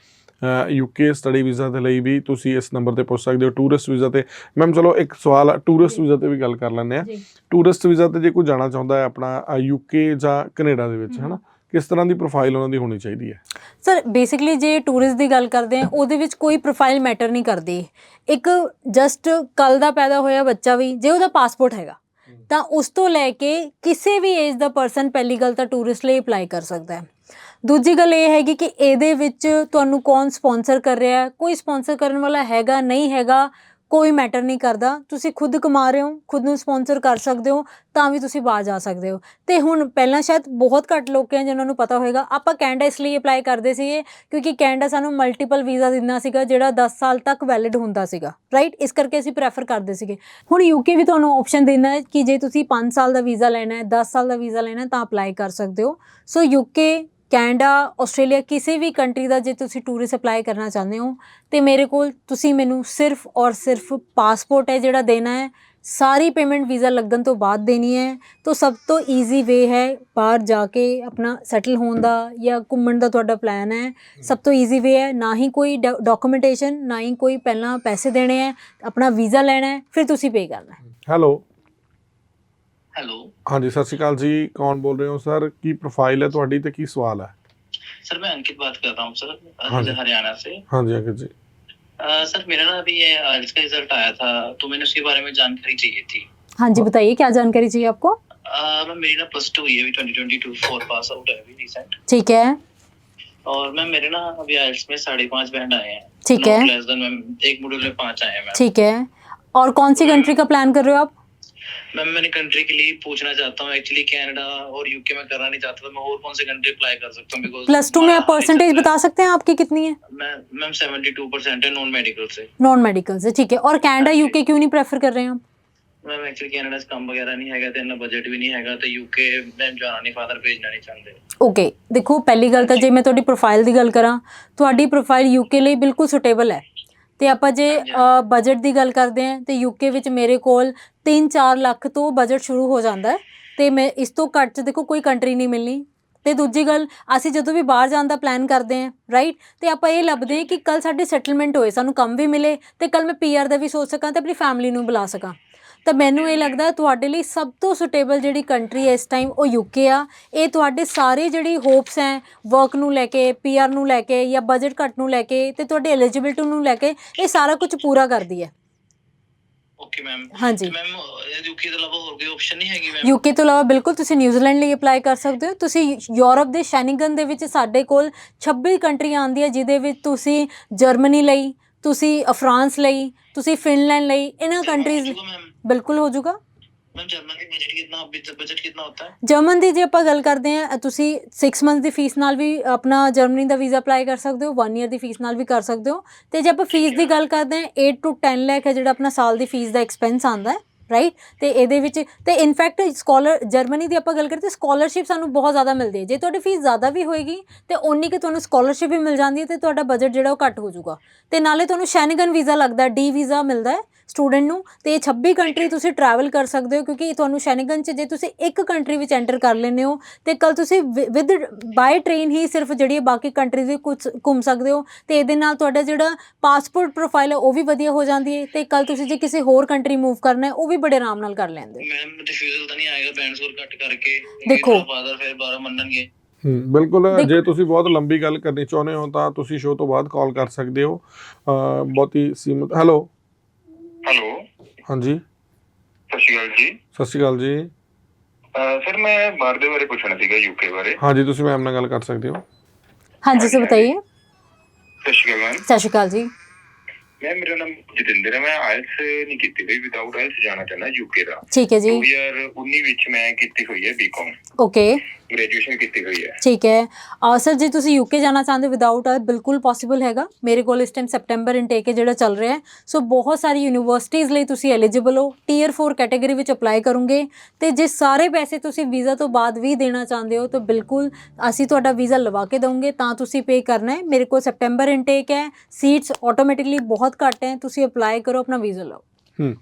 ਯੂਕੇ ਸਟੱਡੀ ਵੀਜ਼ਾ ਦੇ ਲਈ ਵੀ ਤੁਸੀਂ ਇਸ ਨੰਬਰ ਤੇ ਪੁੱਛ ਸਕਦੇ ਹੋ ਟੂਰਿਸਟ ਵੀਜ਼ਾ ਤੇ। ਮੈਮ ਚਲੋ ਇੱਕ ਸਵਾਲ ਟੂਰਿਸਟ ਵੀਜ਼ਾ ਤੇ ਵੀ ਗੱਲ ਕਰ ਲੈਂਦੇ ਆ ਟੂਰਿਸਟ ਵੀਜ਼ਾ ਤੇ ਜੇ ਕੋਈ ਜਾਣਾ ਚਾਹੁੰਦਾ ਹੈ ਆਪਣਾ ਯੂਕੇ ਜਾਂ ਕੈਨੇਡਾ ਦੇ ਵਿੱਚ। ਹਨਾ ਕਿਸ ਤਰ੍ਹਾਂ ਦੀ ਪ੍ਰੋਫਾਈਲ ਉਹਨਾਂ ਦੀ ਹੋਣੀ ਚਾਹੀਦੀ ਹੈ? ਸਰ ਬੇਸਿਕਲੀ ਜੇ ਟੂਰਿਸਟ ਦੀ ਗੱਲ ਕਰਦੇ ਆ ਉਹਦੇ ਵਿੱਚ ਕੋਈ ਪ੍ਰੋਫਾਈਲ ਮੈਟਰ ਨਹੀਂ ਕਰਦੀ। ਇੱਕ ਜਸਟ ਕੱਲ ਦਾ ਪੈਦਾ ਹੋਇਆ ਬੱਚਾ ਵੀ ਜੇ ਉਹਦਾ ਪਾਸਪੋਰਟ ਹੈਗਾ ਤਾਂ ਉਸ ਤੋਂ ਲੈ ਕੇ ਕਿਸੇ ਵੀ ਏਜ ਦਾ ਪਰਸਨ ਪਹਿਲੀ ਗੱਲ ਤਾਂ ਟੂਰਿਸਟ ਲਈ ਅਪਲਾਈ ਕਰ ਸਕਦਾ ਹੈ। ਦੂਜੀ ਗੱਲ ਇਹ ਹੈਗੀ ਕਿ ਇਹਦੇ ਵਿੱਚ ਤੁਹਾਨੂੰ ਕੌਣ ਸਪਾਂਸਰ ਕਰ ਰਿਹਾ ਹੈ? ਕੋਈ ਸਪਾਂਸਰ ਕਰਨ ਵਾਲਾ ਹੈਗਾ, ਨਹੀਂ ਹੈਗਾ, ਕੋਈ ਮੈਟਰ ਨਹੀਂ ਕਰਦਾ। ਤੁਸੀਂ ਖੁਦ ਕਮਾ ਰਹੇ ਹੋ, ਖੁਦ ਨੂੰ ਸਪਾਂਸਰ ਕਰ ਸਕਦੇ ਹੋ, ਤਾਂ ਵੀ ਤੁਸੀਂ ਬਾਹਰ ਜਾ ਸਕਦੇ ਹੋ। ਤੇ ਹੁਣ ਪਹਿਲਾਂ ਸ਼ਾਇਦ ਬਹੁਤ ਘੱਟ ਲੋਕ ਹੈ ਜਿਨ੍ਹਾਂ ਨੂੰ ਪਤਾ ਹੋਵੇਗਾ ਆਪਾਂ ਕੈਨੇਡਾ ਇਸ ਲਈ ਅਪਲਾਈ ਕਰਦੇ ਸੀਗੇ ਕਿਉਂਕਿ ਕੈਨੇਡਾ ਸਾਨੂੰ ਮਲਟੀਪਲ ਵੀਜ਼ਾ ਦਿੰਦਾ ਸੀਗਾ, ਜਿਹੜਾ 10 ਸਾਲ ਤੱਕ ਵੈਲਿਡ ਹੁੰਦਾ ਸੀਗਾ। ਰਾਈਟ ਇਸ ਕਰਕੇ ਅਸੀਂ ਪ੍ਰੈਫਰ ਕਰਦੇ ਸੀਗੇ। ਹੁਣ ਯੂਕੇ ਵੀ ਤੁਹਾਨੂੰ ਆਪਸ਼ਨ ਦਿੰਦਾ ਹੈ ਕਿ ਜੇ ਤੁਸੀਂ 5 ਸਾਲ ਦਾ ਵੀਜ਼ਾ ਲੈਣਾ ਹੈ 10 ਸਾਲ ਦਾ ਵੀਜ਼ਾ ਲੈਣਾ ਹੈ, ਤਾਂ ਅਪਲਾਈ ਕਰ ਸਕਦੇ ਹੋ। ਸੋ ਯੂਕੇ ਕੈਨੇਡਾ, ਆਸਟ੍ਰੇਲੀਆ ਕਿਸੇ ਵੀ ਕੰਟਰੀ ਦਾ ਜੇ ਤੁਸੀਂ ਟੂਰਿਸਟ ਅਪਲਾਈ ਕਰਨਾ ਚਾਹੁੰਦੇ ਹੋ, ਤੇ ਮੇਰੇ ਕੋਲ ਤੁਸੀਂ ਮੈਨੂੰ ਸਿਰਫ ਔਰ ਸਿਰਫ ਪਾਸਪੋਰਟ ਹੈ ਜਿਹੜਾ ਦੇਣਾ ਹੈ। ਸਾਰੀ ਪੇਮੈਂਟ ਵੀਜ਼ਾ ਲੱਗਣ ਤੋਂ ਬਾਅਦ ਦੇਣੀ ਹੈ। ਤਾਂ ਸਭ ਤੋਂ ਈਜ਼ੀ ਵੇ ਹੈ ਬਾਹਰ ਜਾ ਕੇ ਆਪਣਾ ਸੈਟਲ ਹੋਣ ਦਾ ਜਾਂ ਘੁੰਮਣ ਦਾ ਤੁਹਾਡਾ ਪਲਾਨ ਹੈ। ਸਭ ਤੋਂ ਈਜ਼ੀ ਵੇ ਹੈ, ਨਾ ਹੀ ਕੋਈ ਡਾਕੂਮੈਂਟੇਸ਼ਨ ਨਾ ਹੀ ਕੋਈ ਪਹਿਲਾਂ ਪੈਸੇ ਦੇਣੇ ਹੈ, ਆਪਣਾ ਵੀਜ਼ਾ ਲੈਣਾ ਹੈ, ਫਿਰ ਤੁਸੀਂ ਪੇ ਕਰਨਾ ਹੈ। ਹੈਲੋ ਹੈਲੋ ਹਾਂਜੀ ਸਤਿ ਸ਼੍ਰੀ ਅਕਾਲ ਜੀ ਕੌਣ ਬੋਲ ਰਹੇ ਹੋ ਸਰ ਕੀ ਪ੍ਰੋਫਾਈਲ ਹੈ ਤੁਹਾਡੀ ਤੇ ਕੀ ਸਵਾਲ ਹੈ सर मैं अंकित बात कर रहा हूँ सर हाँ जी। अंकित जी। सर मेरा ना अभी ये रिज़ल्ट आया था तो मैंने उसके बारे में जानकारी चाहिए थी। हाँ जी बताइए क्या जानकारी चाहिए आपको? मैम मेरी ना प्लस टू अभी twenty twenty two four pass out है अभी रिसेंट ठीक है। और मैम मेरे ना अभी आइल्स में साढ़े पाँच बैंड आए हैं। ठीक है। एक मॉड्यूल में पाँच आए हैं ठीक है। और कौन सी कंट्री का प्लान कर रहे हो आप? मैम मैंने कंट्री के लिए पूछना चाहता हूँ एक्चुअली कनाडा और यूके में करना नहीं चाहता तो मैं और कौन सी कंट्री अप्लाई कर सकता हूँ बिकॉज प्लस टू में आप परसेंटेज बता सकते हैं आपकी कितनी है मैं मैम सेवेंटी टू परसेंट है नॉन मेडिकल से नॉन मेडिकल से ठीक है और कनाडा हाँ जी। यूके क्यों नहीं प्रेफर कर रहे हैं आप मैम एक्चुअली कनाडा से ਕੰਮ ਵਗੈਰਾ ਨਹੀਂ ਹੈਗਾ ਤੇ ਇੰਨਾ ਬਜਟ ਵੀ ਨਹੀਂ ਹੈਗਾ ਤੇ ਯੂਕੇ ਮੈਂ ਜਾਣਾ ਨਹੀਂ ਫਾਦਰ ਭੇਜਣਾ ਨਹੀਂ ਚਾਹੁੰਦੇ ਓਕੇ ਦੇਖੋ ਪਹਿਲੀ ਗੱਲ ਤਾਂ ਜੇ ਮੈਂ ਤੁਹਾਡੀ ਪ੍ਰੋਫਾਈਲ ਦੀ ਗੱਲ ਕਰਾਂ ਤੁਹਾਡੀ ਪ੍ਰੋਫਾਈਲ ਯੂਕੇ ਲਈ ਬਿਲਕੁਲ ਸੁਟੇਬਲ ਹੈ ਤੇ ਆਪਾਂ ਜੇ ਹਾਂਜੀ। ਬਜਟ ਦੀ ਗੱਲ ਕਰਦੇ ਹਾਂ ਤੇ ਯੂਕੇ ਵਿੱਚ ਮੇਰੇ ਕੋਲ 3-4 ਲੱਖ ਤੋਂ ਬਜਟ ਸ਼ੁਰੂ ਹੋ ਜਾਂਦਾ ਹੈ ਤੇ ਮੈਂ ਇਸ ਤੋਂ ਘੱਟ 'ਚ ਦੇਖੋ ਕੋਈ ਕੰਟਰੀ ਨਹੀਂ ਮਿਲਣੀ। ਤੇ ਦੂਜੀ ਗੱਲ, ਅਸੀਂ ਜਦੋਂ ਵੀ ਬਾਹਰ ਜਾਣ ਦਾ ਪਲਾਨ ਕਰਦੇ ਹਾਂ ਰਾਈਟ ਤੇ ਆਪਾਂ ਇਹ ਲੱਭਦੇ ਹਾਂ ਕਿ ਕੱਲ ਸਾਡੀ ਸੈਟਲਮੈਂਟ ਹੋਏ, ਸਾਨੂੰ ਕੰਮ ਵੀ ਮਿਲੇ ਤੇ ਕੱਲ ਮੈਂ ਪੀਆਰ ਦਾ ਵੀ ਸੋਚ ਸਕਾਂ ਤੇ ਆਪਣੀ ਫੈਮਿਲੀ ਨੂੰ ਬੁਲਾ ਸਕਾਂ। ਤਾਂ ਮੈਨੂੰ ਇਹ ਲੱਗਦਾ ਤੁਹਾਡੇ ਲਈ ਸਭ ਤੋਂ ਸੁਟੇਬਲ ਜਿਹੜੀ ਕੰਟਰੀ ਹੈ ਇਸ ਟਾਈਮ ਉਹ ਯੂਕੇ ਆ। ਇਹ ਤੁਹਾਡੇ ਸਾਰੇ ਜਿਹੜੀ ਹੋਪਸ ਹੈ ਵਰਕ ਨੂੰ ਲੈ ਕੇ ਪੀਆਰ ਨੂੰ ਲੈ ਕੇ ਜਾਂ ਬਜਟ ਕੱਟ ਨੂੰ ਲੈ ਕੇ ਤੇ ਤੁਹਾਡੇ ਐਲੀਜੀਬਿਲਟੀ ਨੂੰ ਲੈ ਕੇ, ਇਹ ਸਾਰਾ ਕੁਝ ਪੂਰਾ ਕਰਦੀ ਹੈ। ਓਕੇ ਮੈਮ ਹਾਂਜੀ। ਮੈਮ ਯੂਕੇ ਤੋਂ ਇਲਾਵਾ ਹੋਰ ਕੋਈ ਆਪਸ਼ਨ ਨਹੀਂ ਹੈਗੀ ਮੈਮ ਯੂਕੇ ਤੋਂ ਇਲਾਵਾ ਬਿਲਕੁਲ ਤੁਸੀਂ ਨਿਊਜ਼ੀਲੈਂਡ ਲਈ ਅਪਲਾਈ ਕਰ ਸਕਦੇ ਹੋ। ਤੁਸੀਂ ਯੂਰਪ ਦੇ ਸ਼ੈਨਿੰਗਨ ਦੇ ਵਿੱਚ ਸਾਡੇ ਕੋਲ 26 ਕੰਟਰੀਆਂ ਆਉਂਦੀਆਂ ਜਿਹਦੇ ਵਿੱਚ ਤੁਸੀਂ ਜਰਮਨੀ ਲਈ ਤੁਸੀਂ ਫਰਾਂਸ ਲਈ ਤੁਸੀਂ ਫਿਨਲੈਂਡ ਲਈ ਇਹਨਾਂ ਕੰਟਰੀਜ਼ ਬਿਲਕੁਲ ਹੋ ਜਾਊਗਾ। ਜਰਮਨ ਦੀ ਜੇ ਆਪਾਂ ਗੱਲ ਕਰਦੇ ਆ ਤੁਸੀਂ 6 ਮੰਥ ਦੀ ਫੀਸ ਨਾਲ ਵੀ ਆਪਣਾ ਜਰਮਨੀ ਦਾ ਵੀਜ਼ਾ ਅਪਲਾਈ ਕਰ ਸਕਦੇ ਹੋ 1 ਇਅਰ ਦੀ ਫੀਸ ਨਾਲ ਵੀ ਕਰ ਸਕਦੇ ਹੋ। ਤੇ ਜੇ ਆਪਾਂ ਫੀਸ ਦੀ ਗੱਲ ਕਰਦੇ ਆ 8 ਟੂ 10 ਲੱਖ ਹੈ ਜਿਹੜਾ ਆਪਣਾ ਸਾਲ ਦੀ ਫੀਸ ਦਾ ਐਕਸਪੈਂਸ ਆਂਦਾ ਰਾਈਟ ਤੇ ਇਹਦੇ ਵਿੱਚ ਤੇ ਇਨਫੈਕਟ ਸਕਾਲਰ ਜਰਮਨੀ ਦੀ ਆਪਾਂ ਗੱਲ ਕਰਦੇ ਸਕਾਲਰਸ਼ਿਪ ਸਾਨੂੰ ਬਹੁਤ ਜ਼ਿਆਦਾ ਮਿਲਦੀ ਹੈ। ਜੇ ਤੁਹਾਡੀ ਫੀਸ ਜ਼ਿਆਦਾ ਵੀ ਹੋਏਗੀ ਤੇ ਓਨੀ ਕਿ ਤੁਹਾਨੂੰ ਸਕਾਲਰਸ਼ਿਪ ਵੀ ਮਿਲ ਜਾਂਦੀ ਹੈ ਤੇ ਤੁਹਾਡਾ ਬਜਟ ਜਿਹੜਾ ਉਹ ਘੱਟ ਹੋ ਜਾਊਗਾ। ਤੇ ਨਾਲੇ ਤੁਹਾਨੂੰ ਸ਼ੈਨਗਨ ਵੀਜ਼ਾ ਲੱਗਦਾ ਡੀ ਵੀਜ਼ਾ ਮਿਲਦਾ ਹੈ ਸਟੂਡੈਂਟ ਨੂੰ ਤੇ 26 ਕੰਟਰੀ ਤੁਸੀਂ ਟਰੈਵਲ ਕਰ ਸਕਦੇ ਹੋ ਕਿਉਂਕਿ ਤੁਹਾਨੂੰ ਸ਼ੈਨਗਨ 'ਚ ਜੇ ਤੁਸੀਂ ਇੱਕ ਕੰਟਰੀ ਵਿੱਚ ਐਂਟਰ ਕਰ ਲੈਂਦੇ ਹੋ ਤੇ ਕੱਲ ਤੁਸੀਂ ਵਿਦ ਬਾਈ ਟ੍ਰੇਨ ਹੀ ਸਿਰਫ ਜਿਹੜੀ ਬਾਕੀ ਕੰਟਰੀਜ਼ ਵੀ ਕੁਝ ਘੁੰਮ ਸਕਦੇ ਹੋ ਤੇ ਇਹਦੇ ਨਾਲ ਤੁਹਾਡਾ ਜਿਹੜਾ ਪਾਸਪੋਰਟ ਪ੍ਰੋਫਾਈਲ ਉਹ ਵੀ ਵਧੀਆ ਹੋ ਜਾਂਦੀ ਹੈ ਤੇ ਕੱਲ ਤੁਸੀਂ ਜੇ ਕਿਸੇ ਹੋਰ ਕੰਟਰੀ ਮੂਵ ਕਰਨਾ ਹੈ ਉਹ ਵੀ ਬੜੇ ਆਰਾਮ ਨਾਲ ਕਰ ਲੈਂਦੇ ਹੋ। ਮੈਮ ਰਿਫਿਊਜ਼ਲ ਤਾਂ ਨਹੀਂ ਆਏਗਾ ਬੈਂਡ ਸਕੋਰ ਕੱਟ ਕਰਕੇ। ਦੇਖੋ। ਫਾਦਰ ਫਿਰ ਬਾਰਾ ਮੰਨਣਗੇ। ਬਿਲਕੁਲ ਜੇ ਤੁਸੀਂ ਬਹੁਤ ਲੰਬੀ ਗੱਲ ਕਰਨੀ ਚਾਹੁੰਦੇ ਹੋ ਤਾਂ ਤੁਸੀਂ ਸ਼ੋਅ ਤੋਂ ਬਾਅਦ ਕਾਲ ਕਰ ਸਕਦੇ ਹੋ। ਬਹੁਤ ਸੀਮਤ ਹੈਲੋ ਹੈਲੋ। ਹਾਂਜੀ। ਸਤਿ ਸ਼੍ਰੀ ਅਕਾਲ ਜੀ। ਸਤਿ ਸ਼੍ਰੀ ਅਕਾਲ ਜੀ। ਸਰ ਮੈਂ ਬਾਹਰ ਦੇ ਬਾਰੇ ਪੁੱਛਣਾ ਸੀਗਾ ਯੂਕੇ ਬਾਰੇ। ਹਾਂਜੀ ਤੁਸੀਂ ਮੈਮ ਨਾਲ ਗੱਲ ਕਰ ਸਕਦੇ ਹੋ? ਹਾਂਜੀ ਸਰ ਬਤਾਈਏ। ਸਤਿ ਸ਼੍ਰੀ ਅਕਾਲ ਮੈਮ। ਸਤਿ ਸ਼੍ਰੀ ਅਕਾਲ ਜੀ। ਮੈਂ ਮੇਰਾ ਨਾਮ ਜਤਿੰਦਰ ਹੈ ਮੈਂ ਆਇਲਸ ਨਹੀਂ ਕੀਤੀ ਬਈ ਵਿਦਆਊਟ ਆਇਲਸ ਜਾਣਾ ਚਾਹੁੰਦਾ ਯੂਕੇ ਦਾ। ਠੀਕ ਹੈ ਜੀ। 2019 ਵਿੱਚ ਮੈਂ ਕੀਤੀ ਹੋਈ ਹੈ ਬੀਕਾਮ ਓਕੇ ਗ੍ਰੈਜੂਏਸ਼ਨ ਕੀਤੀ ਹੋਈ ਹੈ। ਠੀਕ ਹੈ। ਆ ਸਰ ਜੇ ਤੁਸੀਂ ਯੂਕੇ ਜਾਣਾ ਚਾਹੁੰਦੇ ਵਿਦਆਊਟ ਆ ਬਿਲਕੁਲ ਪੋਸੀਬਲ ਹੈਗਾ। ਮੇਰੇ ਕੋਲ ਇਸ ਟਾਈਮ ਸੈਪਟੈਂਬਰ ਇਨਟੇਕ ਹੈ ਜਿਹੜਾ ਚੱਲ ਰਿਹਾ ਹੈ। ਸੋ ਬਹੁਤ ਸਾਰੀ ਯੂਨੀਵਰਸਿਟੀਜ਼ ਲਈ ਤੁਸੀਂ ਐਲੀਜੀਬਲ ਹੋ। ਟੀਅਰ 4 ਕੈਟਾਗਰੀ ਵਿੱਚ ਅਪਲਾਈ ਕਰੋਗੇ। ਤੇ ਜੇ ਸਾਰੇ ਪੈਸੇ ਤੁਸੀਂ ਵੀਜ਼ਾ ਤੋਂ ਬਾਅਦ ਵੀ ਦੇਣਾ ਚਾਹੁੰਦੇ ਹੋ ਤਾਂ ਬਿਲਕੁਲ ਅਸੀਂ ਤੁਹਾਡਾ ਵੀਜ਼ਾ ਲਵਾ ਕੇ ਦਵਾਂਗੇ ਤਾਂ ਤੁਸੀਂ ਪੇ ਕਰਨਾ ਹੈ। ਮੇਰੇ ਕੋਲ ਸੈਪਟੈਂਬਰ ਇਨਟੇਕ ਹੈ। ਸੀਟਸ ਆਟੋਮੈਟਿਕਲੀ ਬਹੁਤ ਘੱਟ ਹੈ, ਤੁਸੀਂ ਅਪਲਾਈ ਕਰੋ, ਆਪਣਾ ਵੀਜ਼ਾ ਲਓ। ਹੂੰ।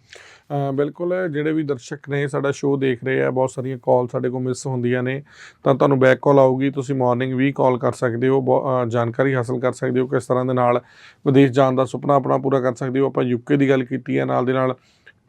ਬਿਲਕੁਲ, ਜਿਹੜੇ ਵੀ ਦਰਸ਼ਕ ਨੇ ਸਾਡਾ ਸ਼ੋਅ ਦੇਖ ਰਹੇ ਆ, ਬਹੁਤ ਸਾਰੀਆਂ ਕਾਲ ਸਾਡੇ ਕੋਲ ਮਿਸ ਹੁੰਦੀਆਂ ਨੇ, ਤਾਂ ਤੁਹਾਨੂੰ ਬੈਕ ਕਾਲ ਆਊਗੀ, ਤੁਸੀਂ ਮਾਰਨਿੰਗ ਵੀ ਕਾਲ ਕਰ ਸਕਦੇ ਹੋ, ਬਹੁ- ਜਾਣਕਾਰੀ ਹਾਸਲ ਕਰ ਸਕਦੇ ਹੋ ਕਿਸ ਤਰ੍ਹਾਂ ਦੇ ਨਾਲ ਵਿਦੇਸ਼ ਜਾਣ ਦਾ ਸੁਪਨਾ ਆਪਣਾ ਪੂਰਾ ਕਰ ਸਕਦੇ ਹੋ, ਆਪਾਂ ਯੂਕੇ ਦੀ ਗੱਲ ਕੀਤੀ ਹੈ, ਨਾਲ ਦੇ ਨਾਲ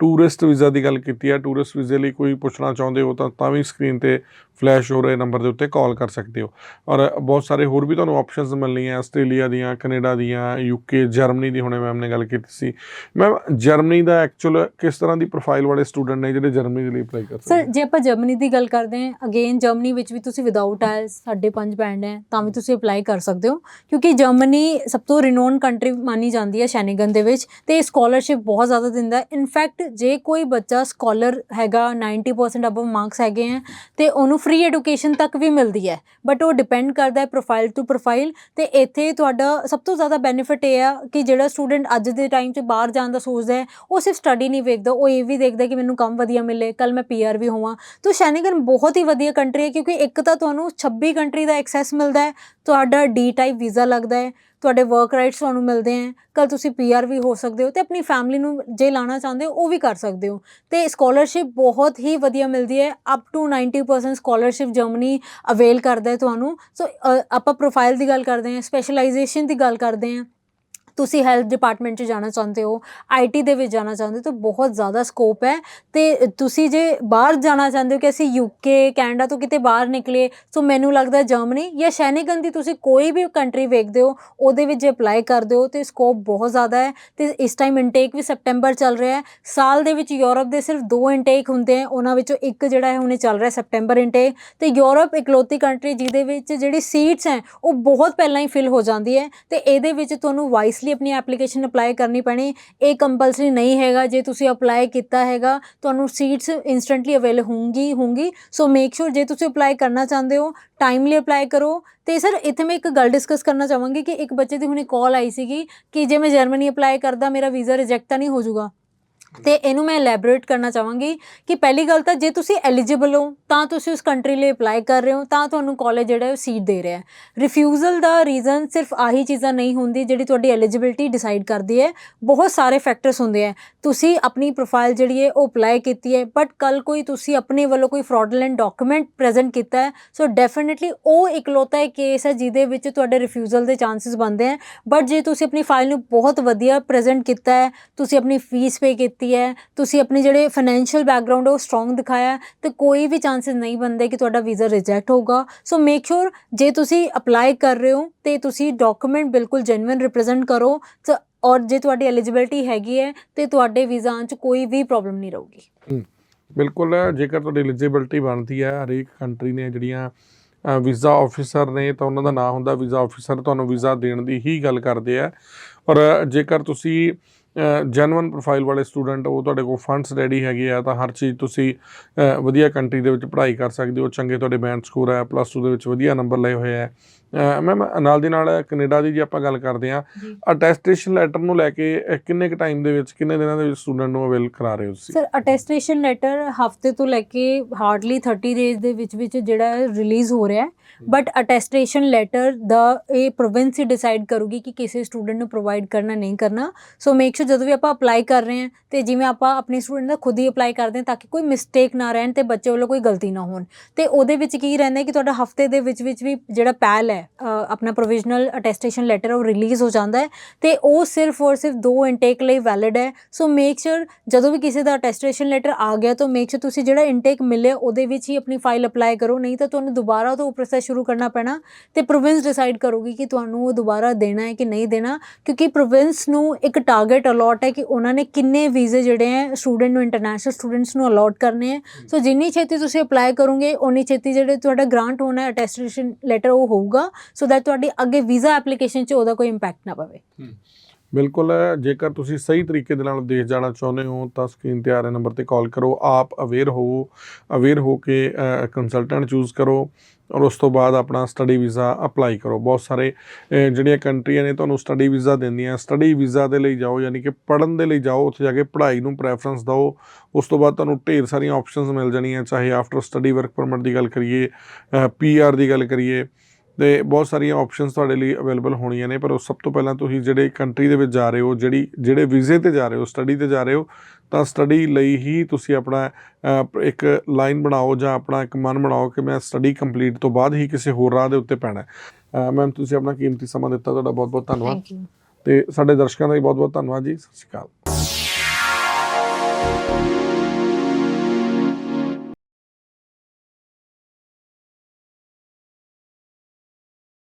ਟੂਰਿਸਟ ਵੀਜ਼ਾ ਦੀ ਗੱਲ ਕੀਤੀ ਹੈ ਟੂਰਿਸਟ ਵੀਜ਼ੇ ਲਈ ਕੋਈ ਪੁੱਛਣਾ ਚਾਹੁੰਦੇ ਹੋ ਤਾਂ ਤਾਂ ਵੀ ਸਕਰੀਨ ਤੇ ਫਲੈਸ਼ ਹੋ ਰਹੇ ਨੰਬਰ ਦੇ ਉੱਤੇ ਕਾਲ ਕਰ ਸਕਦੇ ਹੋ। ਔਰ ਬਹੁਤ ਸਾਰੇ ਹੋਰ ਵੀ ਤੁਹਾਨੂੰ ਆਪਸ਼ਨਸ ਮਿਲਣੀਆਂ ਆਸਟ੍ਰੇਲੀਆ ਦੀਆਂ ਕੈਨੇਡਾ ਦੀਆਂ ਯੂਕੇ ਜਰਮਨੀ ਦੀ ਹੁਣੇ ਮੈਮ ਨੇ ਗੱਲ ਕੀਤੀ ਸੀ। ਮੈਮ ਜਰਮਨੀ ਦਾ ਐਕਚੁਅਲ ਕਿਸ ਤਰ੍ਹਾਂ ਦੀ ਪ੍ਰੋਫਾਈਲ ਵਾਲੇ ਸਟੂਡੈਂਟ ਨੇ ਜਿਹੜੇ ਜਰਮਨੀ ਦੇ ਲਈ ਅਪਲਾਈ ਕਰ ਸਰ ਜੇ ਆਪਾਂ ਜਰਮਨੀ ਦੀ ਗੱਲ ਕਰਦੇ ਹਾਂ ਅਗੇਨ ਜਰਮਨੀ ਵਿੱਚ ਵੀ ਤੁਸੀਂ ਵਿਦਆਊਟ ਆਇਲਸ ਸਾਢੇ ਪੰਜ ਬੈਂਡ ਹੈ ਤਾਂ ਵੀ ਤੁਸੀਂ ਅਪਲਾਈ ਕਰ ਸਕਦੇ ਹੋ। ਕਿਉਂਕਿ ਜਰਮਨੀ ਸਭ ਤੋਂ ਰਿਨੋਨ ਕੰਟਰੀ ਮਾਨੀ ਜਾਂਦੀ ਹੈ ਸ਼ੈਨਗਨ ਦੇ ਵਿੱਚ ਤੇ ਸਕਾਲਰਸ਼ਿਪ ਬਹੁਤ ਜ਼ਿਆਦਾ ਦਿੰਦਾ ਹੈ। ਇਨਫੈਕਟ ਜੇ ਕੋਈ ਬੱਚਾ ਸਕਾਲਰ ਹੈਗਾ 90% ਅਬਵ ਮਾਰਕਸ ਹੈਗੇ ਹੈ ਤੇ ਉਹਨੂੰ ਫ੍ਰੀ ਐਜੂਕੇਸ਼ਨ ਤੱਕ ਵੀ ਮਿਲਦੀ ਹੈ। ਬਟ ਉਹ ਡਿਪੈਂਡ ਕਰਦਾ ਹੈ ਪ੍ਰੋਫਾਈਲ ਟੂ ਪ੍ਰੋਫਾਈਲ ਤੇ ਇੱਥੇ ਤੁਹਾਡਾ ਸਭ ਤੋਂ ਜ਼ਿਆਦਾ ਬੈਨੀਫਿਟ ਇਹ ਆ ਕਿ ਜਿਹੜਾ ਸਟੂਡੈਂਟ ਅੱਜ ਦੇ ਟਾਈਮ 'ਚ ਬਾਹਰ ਜਾਣ ਦਾ ਸੋਚਦਾ ਹੈ, ਉਹ ਸਿਰਫ ਸਟੱਡੀ ਨਹੀਂ ਵੇਖਦਾ, ਉਹ ਇਹ ਵੀ ਦੇਖਦਾ ਕਿ ਮੈਨੂੰ ਕੰਮ ਵਧੀਆ ਮਿਲੇ ਕੱਲ ਮੈਂ ਪੀਆਰ ਵੀ ਹੋਵਾਂ। ਤਾਂ ਸ਼ੈਨਗਨ ਬਹੁਤ ਹੀ ਵਧੀਆ ਕੰਟਰੀ ਹੈ ਕਿਉਂਕਿ ਇੱਕ ਤਾਂ ਤੁਹਾਨੂੰ 26 ਕੰਟਰੀ ਦਾ ਐਕਸੈਸ ਮਿਲਦਾ ਹੈ, ਤੁਹਾਡਾ ਡੀ ਟਾਈਪ ਵੀਜ਼ਾ ਲੱਗਦਾ ਹੈ ਤੁਹਾਡੇ ਵਰਕ ਰਾਈਟਸ ਤੁਹਾਨੂੰ ਮਿਲਦੇ ਹੈ ਕੱਲ ਤੁਸੀਂ ਪੀਆਰ ਵੀ ਹੋ ਸਕਦੇ ਹੋ ਤੇ ਆਪਣੀ ਫੈਮਿਲੀ ਨੂੰ ਜੇ ਲਾਣਾ ਚਾਹੁੰਦੇ ਹੋ, ਉਹ ਵੀ ਕਰ ਸਕਦੇ ਹੋ। ਤੇ ਸਕਾਲਰਸ਼ਿਪ ਬਹੁਤ ਹੀ ਵਧੀਆ ਮਿਲਦੀ ਹੈ up to 90% scholarship Germany avail ਕਰਦਾ ਹੈ ਤੁਹਾਨੂੰ। ਸੋ ਆਪਾਂ ਪ੍ਰੋਫਾਈਲ ਦੀ ਗੱਲ ਕਰਦੇ ਹਾਂ ਸਪੈਸ਼ਲਾਈਜੇਸ਼ਨ ਦੀ ਗੱਲ ਕਰਦੇ ਹਾਂ। ਤੁਸੀਂ ਹੈਲਥ ਡਿਪਾਰਟਮੈਂਟ 'ਚ ਜਾਣਾ ਚਾਹੁੰਦੇ ਹੋ ਆਈਟੀ ਦੇ ਵਿੱਚ ਜਾਣਾ ਚਾਹੁੰਦੇ ਹੋ, ਤਾਂ ਬਹੁਤ ਜ਼ਿਆਦਾ ਸਕੋਪ ਹੈ। ਤੇ ਤੁਸੀਂ ਜੇ ਬਾਹਰ ਜਾਣਾ ਚਾਹੁੰਦੇ ਹੋ ਕਿ ਅਸੀਂ ਯੂਕੇ ਕੈਨੇਡਾ ਤੋਂ ਕਿਤੇ ਬਾਹਰ ਨਿਕਲੇ ਸੋ ਮੈਨੂੰ ਲੱਗਦਾ ਜਰਮਨੀ ਜਾਂ ਸ਼ੈਨਗਨ ਦੀ ਤੁਸੀਂ ਕੋਈ ਵੀ ਕੰਟਰੀ ਵੇਖਦੇ ਹੋ, ਉਹਦੇ ਵਿੱਚ ਜੇ ਅਪਲਾਈ ਕਰਦੇ ਹੋ, ਤੇ ਸਕੋਪ ਬਹੁਤ ਜ਼ਿਆਦਾ ਹੈ। ਤੇ ਇਸ ਟਾਈਮ ਇਨਟੇਕ ਵੀ ਸੈਪਟੈਂਬਰ ਚੱਲ ਰਿਹਾ ਹੈ। ਸਾਲ ਦੇ ਵਿੱਚ ਯੂਰਪ ਦੇ ਸਿਰਫ ਦੋ ਇਨਟੇਕ ਹੁੰਦੇ ਆ ਉਹਨਾਂ ਵਿੱਚੋਂ ਇੱਕ ਜਿਹੜਾ ਹੈ ਹੁਣੇ ਚੱਲ ਰਿਹਾ ਸੈਪਟੈਂਬਰ ਇਨਟੇਕ ਤੇ ਯੂਰਪ ਇਕਲੌਤੀ ਕੰਟਰੀ ਜਿਹਦੇ ਵਿੱਚ ਜਿਹੜੀ ਸੀਟਸ ਹੈ, ਉਹ ਬਹੁਤ ਪਹਿਲਾਂ ਹੀ ਫਿਲ ਹੋ ਜਾਂਦੀ ਹੈ। ਤੇ ਇਹਦੇ ਵਿੱਚ ਤੁਹਾਨੂੰ ਵਾਈਸ ਵਾਈਸਲੀ ਆਪਣੀ ਐਪਲੀਕੇਸ਼ਨ ਅਪਲਾਈ ਕਰਨੀ ਪੈਣੀ। ਇਹ ਕੰਪਲਸਰੀ ਨਹੀਂ ਹੈਗਾ। ਜੇ ਤੁਸੀਂ ਅਪਲਾਈ ਕੀਤਾ ਹੈਗਾ, ਤੁਹਾਨੂੰ ਸੀਟਸ ਇਨਸਟੈਂਟਲੀ ਅਵੇਲ ਹੋਣਗੀ ਹੋਣਗੀ ਸੋ ਮੇਕ ਸ਼ੋਰ ਜੇ ਤੁਸੀਂ ਅਪਲਾਈ ਕਰਨਾ ਚਾਹੁੰਦੇ ਹੋ ਟਾਈਮਲੀ ਅਪਲਾਈ ਕਰੋ। ਤੇ ਸਰ ਇੱਥੇ ਮੈਂ ਇੱਕ ਗੱਲ ਡਿਸਕਸ ਕਰਨਾ ਚਾਹਾਂਗੀ ਕਿ ਇੱਕ ਬੱਚੇ ਦੀ ਹੁਣੇ ਕਾਲ ਆਈ ਸੀਗੀ ਕਿ ਜੇ ਮੈਂ ਜਰਮਨੀ ਅਪਲਾਈ ਕਰਦਾ, ਮੇਰਾ ਵੀਜ਼ਾ ਰਿਜੈਕਟ ਤਾਂ ਨਹੀਂ ਹੋ ਜਾਊਗਾ? ਤੇ ਇਹਨੂੰ ਮੈਂ ਐਲੈਬੋਰੇਟ ਕਰਨਾ ਚਾਹਾਂਗੀ ਕਿ ਪਹਿਲੀ ਗੱਲ ਤਾਂ ਜੇ ਤੁਸੀਂ ਐਲੀਜੀਬਲ ਹੋ, ਤਾਂ ਤੁਸੀਂ ਉਸ ਕੰਟਰੀ ਲਈ ਅਪਲਾਈ ਕਰ ਰਹੇ ਹੋ, ਤਾਂ ਤੁਹਾਨੂੰ ਕਾਲਜ ਜਿਹੜਾ ਉਹ ਸੀਟ ਦੇ ਰਿਹਾ ਹੈ। ਰਿਫਿਊਜ਼ਲ ਦਾ ਰੀਜ਼ਨ ਸਿਰਫ ਆਹੀ ਚੀਜ਼ਾਂ ਨਹੀਂ ਹੁੰਦੀ ਜਿਹੜੀ ਤੁਹਾਡੀ ਐਲੀਜੀਬਿਲਟੀ ਡਿਸਾਈਡ ਕਰਦੀ ਹੈ। ਬਹੁਤ ਸਾਰੇ ਫੈਕਟਰਸ ਹੁੰਦੇ ਆ ਤੁਸੀਂ ਆਪਣੀ ਪ੍ਰੋਫਾਈਲ ਜਿਹੜੀ ਹੈ ਉਹ ਅਪਲਾਈ ਕੀਤੀ ਹੈ ਬਟ ਕੱਲ ਕੋਈ ਤੁਸੀਂ ਆਪਣੇ ਵੱਲੋਂ ਕੋਈ ਫਰਾਡਲੈਂਟ ਡਾਕੂਮੈਂਟ ਪ੍ਰੈਜ਼ੈਂਟ ਕੀਤਾ ਹੈ ਸੋ ਡੈਫੀਨਿਟਲੀ ਉਹ ਇਕਲੌਤਾ ਇੱਕ ਕੇਸ ਹੈ ਜਿਹਦੇ ਵਿੱਚ ਤੁਹਾਡੇ ਰਿਫਿਊਜ਼ਲ ਦੇ ਚਾਂਸਸ ਬਣਦੇ ਆ ਬਟ ਜੇ ਤੁਸੀਂ ਆਪਣੀ ਫਾਈਲ ਨੂੰ ਬਹੁਤ ਵਧੀਆ ਪ੍ਰੈਜ਼ੈਂਟ ਕੀਤਾ ਹੈ, ਤੁਸੀਂ ਆਪਣੀ ਫੀਸ ਪੇ ਕੀਤੀ ਹੈ। ਤੁਸੀਂ ਆਪਣੇ ਜਿਹੜੇ ਫਾਈਨੈਂਸ਼ੀਅਲ ਬੈਕਗ੍ਰਾਉਂਡ ਉਹ ਸਟਰੋਂਗ ਦਿਖਾਇਆ ਤੇ ਕੋਈ ਵੀ ਚਾਂਸਸ ਨਹੀਂ ਬਣਦੇ ਕਿ ਤੁਹਾਡਾ ਵੀਜ਼ਾ ਰਿਜੈਕਟ ਹੋਊਗਾ। ਸੋ ਮੇਕ ਸ਼ੋਰ ਜੇ ਤੁਸੀਂ ਅਪਲਾਈ ਕਰ ਰਹੇ ਹੋ ਤੇ ਤੁਸੀਂ ਡਾਕੂਮੈਂਟ ਬਿਲਕੁਲ ਜੈਨੂਇਨ ਰਿਪਰੈਜ਼ੈਂਟ ਕਰੋ ਔਰ ਜੇ ਤੁਹਾਡੀ ਐਲੀਜੀਬਿਲਟੀ ਹੈਗੀ ਹੈ ਤੇ ਤੁਹਾਡੇ ਵੀਜ਼ਾ 'ਚ ਕੋਈ ਵੀ ਪ੍ਰੋਬਲਮ ਨਹੀਂ ਰਹੂਗੀ। ਬਿਲਕੁਲ ਜੇਕਰ ਤੁਹਾਡੀ ਐਲੀਜੀਬਿਲਟੀ ਬਣਦੀ ਹੈ, ਹਰੇਕ ਕੰਟਰੀ ਨੇ ਜਿਹੜੀਆਂ ਵੀਜ਼ਾ ਆਫੀਸਰ ਨੇ ਤਾਂ ਉਹਨਾਂ ਦਾ ਨਾਮ ਹੁੰਦਾ ਵੀਜ਼ਾ ਆਫੀਸਰ ਤੁਹਾਨੂੰ ਵੀਜ਼ਾ ਦੇਣ ਦੀ ਹੀ ਗੱਲ ਕਰਦੇ ਆ। ਔਰ ਜੇਕਰ ਤੁਸੀਂ ਜੈਨੂਇਨ ਪ੍ਰੋਫਾਈਲ ਵਾਲੇ ਸਟੂਡੈਂਟ ਉਹ ਤੁਹਾਡੇ ਕੋਲ ਫੰਡਸ ਰੈਡੀ ਹੈਗੇ ਆ, ਤਾਂ ਹਰ ਚੀਜ਼ ਤੁਸੀਂ ਵਧੀਆ ਕੰਟਰੀ ਦੇ ਵਿੱਚ ਪੜ੍ਹਾਈ ਕਰ ਸਕਦੇ ਹੋ, ਚੰਗੇ ਤੁਹਾਡੇ ਬੈਂਡ ਸਕੋਰ ਹੈ ਪਲੱਸ 2 ਦੇ ਵਿੱਚ ਵਧੀਆ ਨੰਬਰ ਲਏ ਹੋਏ ਆ। ਮੈਮ ਨਾਲ ਦੀ ਨਾਲ ਕੈਨੇਡਾ ਦੀ ਜੇ ਆਪਾਂ ਗੱਲ ਕਰਦੇ ਆ। ਅਟੈਸਟੇਸ਼ਨ ਲੈਟਰ ਨੂੰ ਲੈ ਕੇ ਕਿੰਨੇ ਕ ਟਾਈਮ ਦੇ ਵਿੱਚ ਕਿੰਨੇ ਦਿਨਾਂ ਦੇ ਵਿੱਚ ਸਟੂਡੈਂਟ ਨੂੰ ਅਵੇਲ ਕਰਾ ਰਹੇ ਹੋ ਤੁਸੀਂ? ਸਰ ਅਟੈਸਟੇਸ਼ਨ ਲੈਟਰ ਹਫ਼ਤੇ ਤੋਂ ਲੈ ਕੇ ਹਾਰਡਲੀ 30 ਡੇਜ਼ ਦੇ ਵਿੱਚ ਵਿੱਚ ਜਿਹੜਾ ਰਿਲੀਜ਼ ਹੋ ਰਿਹਾ ਹੈ। ਬਟ ਅਟੈਸਟੇਸ਼ਨ ਲੈਟਰ ਦਾ ਇਹ ਪ੍ਰੋਵਿੰਸ ਹੀ ਡਿਸਾਈਡ ਕਰੂਗੀ ਕਿ ਕਿਸੇ ਸਟੂਡੈਂਟ ਨੂੰ ਪ੍ਰੋਵਾਈਡ ਕਰਨਾ ਨਹੀਂ ਕਰਨਾ। ਸੋ ਮੇਕ ਸ਼ੋਰ ਜਦੋਂ ਵੀ ਆਪਾਂ ਅਪਲਾਈ ਕਰ ਰਹੇ ਹਾਂ ਤੇ ਜਿਵੇਂ ਆਪਾਂ ਆਪਣੇ ਸਟੂਡੈਂਟ ਦਾ ਖੁਦ ਹੀ ਅਪਲਾਈ ਕਰਦੇ ਹਾਂ ਤਾਂ ਕਿ ਕੋਈ ਮਿਸਟੇਕ ਨਾ ਰਹਿਣ ਤੇ ਬੱਚੇ ਵੱਲੋਂ ਕੋਈ ਗਲਤੀ ਨਾ ਹੋਣ। ਤੇ ਉਹਦੇ ਵਿੱਚ ਕੀ ਰਹਿੰਦਾ ਕਿ ਤੁਹਾਡਾ ਹਫ਼ਤੇ ਦੇ ਵਿੱਚ ਵਿੱਚ ਵੀ ਜਿਹੜਾ ਪੈਲ ਹੈ ਅ, ਆਪਣਾ ਪ੍ਰੋਵੀਜ਼ਨਲ ਅਟੈਸਟੇਸ਼ਨ ਲੈਟਰ ਉਹ ਰਿਲੀਜ਼ ਹੋ ਜਾਂਦਾ ਹੈ ਤੇ ਉਹ ਸਿਰਫ ਔਰ ਸਿਰਫ ਦੋ ਇਨਟੇਕ ਲਈ ਵੈਲਿਡ ਹੈ। ਸੋ ਮੇਕ ਸ਼ੋਰ ਜਦੋਂ ਵੀ ਕਿਸੇ ਦਾ ਅਟੈਸਟੇਸ਼ਨ ਲੈਟਰ ਆ ਗਿਆ ਤਾਂ ਮੇਕ ਸ਼ੋਰ ਤੁਸੀਂ ਜਿਹੜਾ ਇਨਟੇਕ ਮਿਲਿਆ ਉਹਦੇ ਵਿੱਚ ਹੀ ਆਪਣੀ ਫਾਈਲ ਅਪਲਾਈ ਕਰੋ ਨਹੀਂ ਤਾਂ ਤੁਹਾਨੂੰ ਦੁਬਾਰਾ ਤੋਂ ਉਹ ਪ੍ਰੋਸੈਸ ਸ਼ੁਰੂ ਕਰਨਾ ਪੈਣਾ ਤੇ ਪ੍ਰੋਵਿੰਸ ਡਿਸਾਈਡ ਕਰੂਗੀ ਕਿ ਤੁਹਾਨੂੰ ਉਹ ਦੁਬਾਰਾ ਦੇਣਾ ਹੈ ਕਿ ਨਹੀਂ ਦੇਣਾ ਕਿਉਂਕਿ ਪ੍ਰੋਵਿੰਸ ਨੂੰ ਇੱਕ ਟਾਰਗੇਟ ਅਲਾਟ ਹੈ ਕਿ ਉਹਨਾਂ ਨੇ ਕਿੰਨੇ ਵੀਜ਼ੇ ਜਿਹੜੇ ਹੈ ਸਟੂਡੈਂਟ ਨੂੰ ਇੰਟਰਨੈਸ਼ਨਲ ਸਟੂਡੈਂਟਸ ਨੂੰ ਅਲਾਟ ਕਰਨੇ ਹੈ। ਸੋ ਜਿੰਨੀ ਛੇਤੀ ਤੁਸੀਂ ਅਪਲਾਈ ਕਰੋਗੇ ਉਨੀ ਛੇਤੀ ਜਿਹੜੇ ਤੁਹਾਡਾ ਗ੍ਰਾਂਟ ਹੋਣਾ ਹੈ ਅਟੈਸਟੇਸ਼ਨ ਲੈਟਰ ਉਹ ਹੋਊਗਾ। ਸੋ ਦੈਟ ਤੁਹਾਡੀ ਅੱਗੇ ਵੀਜ਼ਾ ਐਪਲੀਕੇਸ਼ਨ 'ਚ ਉਹਦਾ ਕੋਈ ਇੰਪੈਕਟ ਨਾ ਪਵੇ। ਬਿਲਕੁਲ, ਜੇਕਰ ਤੁਸੀਂ ਸਹੀ ਤਰੀਕੇ ਦੇ ਨਾਲ ਦੇਸ਼ ਜਾਣਾ ਚਾਹੁੰਦੇ ਹੋ, ਤਾਂ ਸਕਰੀਨ ਤੇ ਆ ਰਹੇ ਨੰਬਰ ਤੇ ਕਾਲ ਕਰੋ। ਆਪ ਅਵੇਅਰ ਹੋ ਅਵੇਅਰ ਹੋ ਕੇ ਕੰਸਲਟੈਂਟ ਚੂਜ਼ ਕਰੋ ਔਰ ਉਸ ਤੋਂ ਬਾਅਦ ਆਪਣਾ ਸਟੱਡੀ ਵੀਜ਼ਾ ਅਪਲਾਈ ਕਰੋ। ਬਹੁਤ ਸਾਰੇ ਜਿਹੜੀਆਂ ਕੰਟਰੀਆਂ ਨੇ ਤੁਹਾਨੂੰ ਸਟੱਡੀ ਵੀਜ਼ਾ ਦਿੰਦੀਆਂ ਸਟੱਡੀ ਵੀਜ਼ਾ ਦੇ ਲਈ ਜਾਓ, ਯਾਨੀ ਕਿ ਪੜ੍ਹਨ ਦੇ ਲਈ ਜਾਓ, ਉੱਥੇ ਜਾ ਕੇ ਪੜ੍ਹਾਈ ਨੂੰ ਪ੍ਰੈਫਰੈਂਸ ਦਿਓ। ਉਸ ਤੋਂ ਬਾਅਦ ਤੁਹਾਨੂੰ ਢੇਰ ਸਾਰੀਆਂ ਆਪਸ਼ਨਸ ਮਿਲ ਜਾਣੀਆਂ, ਚਾਹੇ ਆਫਟਰ ਸਟੱਡੀ ਵਰਕ ਪਰਮਿਟ ਦੀ ਗੱਲ ਕਰੀਏ ਪੀਆਰ ਦੀ ਗੱਲ ਕਰੀਏ। ਤੇ ਬਹੁਤ ਸਾਰੀਆਂ ਆਪਸ਼ਨਸ ਤੁਹਾਡੇ ਲਈ ਅਵੇਲੇਬਲ ਹੋਣੀਆਂ ਨੇ ਪਰ ਉਹ ਸਭ ਤੋਂ ਪਹਿਲਾਂ ਤੁਸੀਂ ਜਿਹੜੇ ਕੰਟਰੀ ਦੇ ਵਿੱਚ ਜਾ ਰਹੇ ਹੋ ਜਿਹੜੀ ਜਿਹੜੇ ਵੀਜ਼ੇ ਤੇ ਜਾ ਰਹੇ ਹੋ ਸਟੱਡੀ ਤੇ ਜਾ ਰਹੇ ਹੋ ਤਾਂ ਸਟੱਡੀ ਲਈ ਹੀ ਤੁਸੀਂ ਆਪਣਾ ਇੱਕ ਲਾਈਨ ਬਣਾਓ ਜਾਂ ਆਪਣਾ ਇੱਕ ਮਨ ਬਣਾਓ ਕਿ ਮੈਂ ਸਟੱਡੀ ਕੰਪਲੀਟ ਤੋਂ ਬਾਅਦ ਹੀ ਕਿਸੇ ਹੋਰ ਰਾਹ ਦੇ ਉੱਤੇ ਪੈਣਾ ਮੈਮ ਤੁਸੀਂ ਆਪਣਾ ਕੀਮਤੀ ਸਮਾਂ ਦਿੱਤਾ ਤੁਹਾਡਾ ਬਹੁਤ ਬਹੁਤ ਧੰਨਵਾਦ ਤੇ ਸਾਡੇ ਦਰਸ਼ਕਾਂ ਦਾ ਵੀ ਬਹੁਤ ਬਹੁਤ ਧੰਨਵਾਦ ਜੀ ਸਤਿ ਸ਼੍ਰੀ ਅਕਾਲ।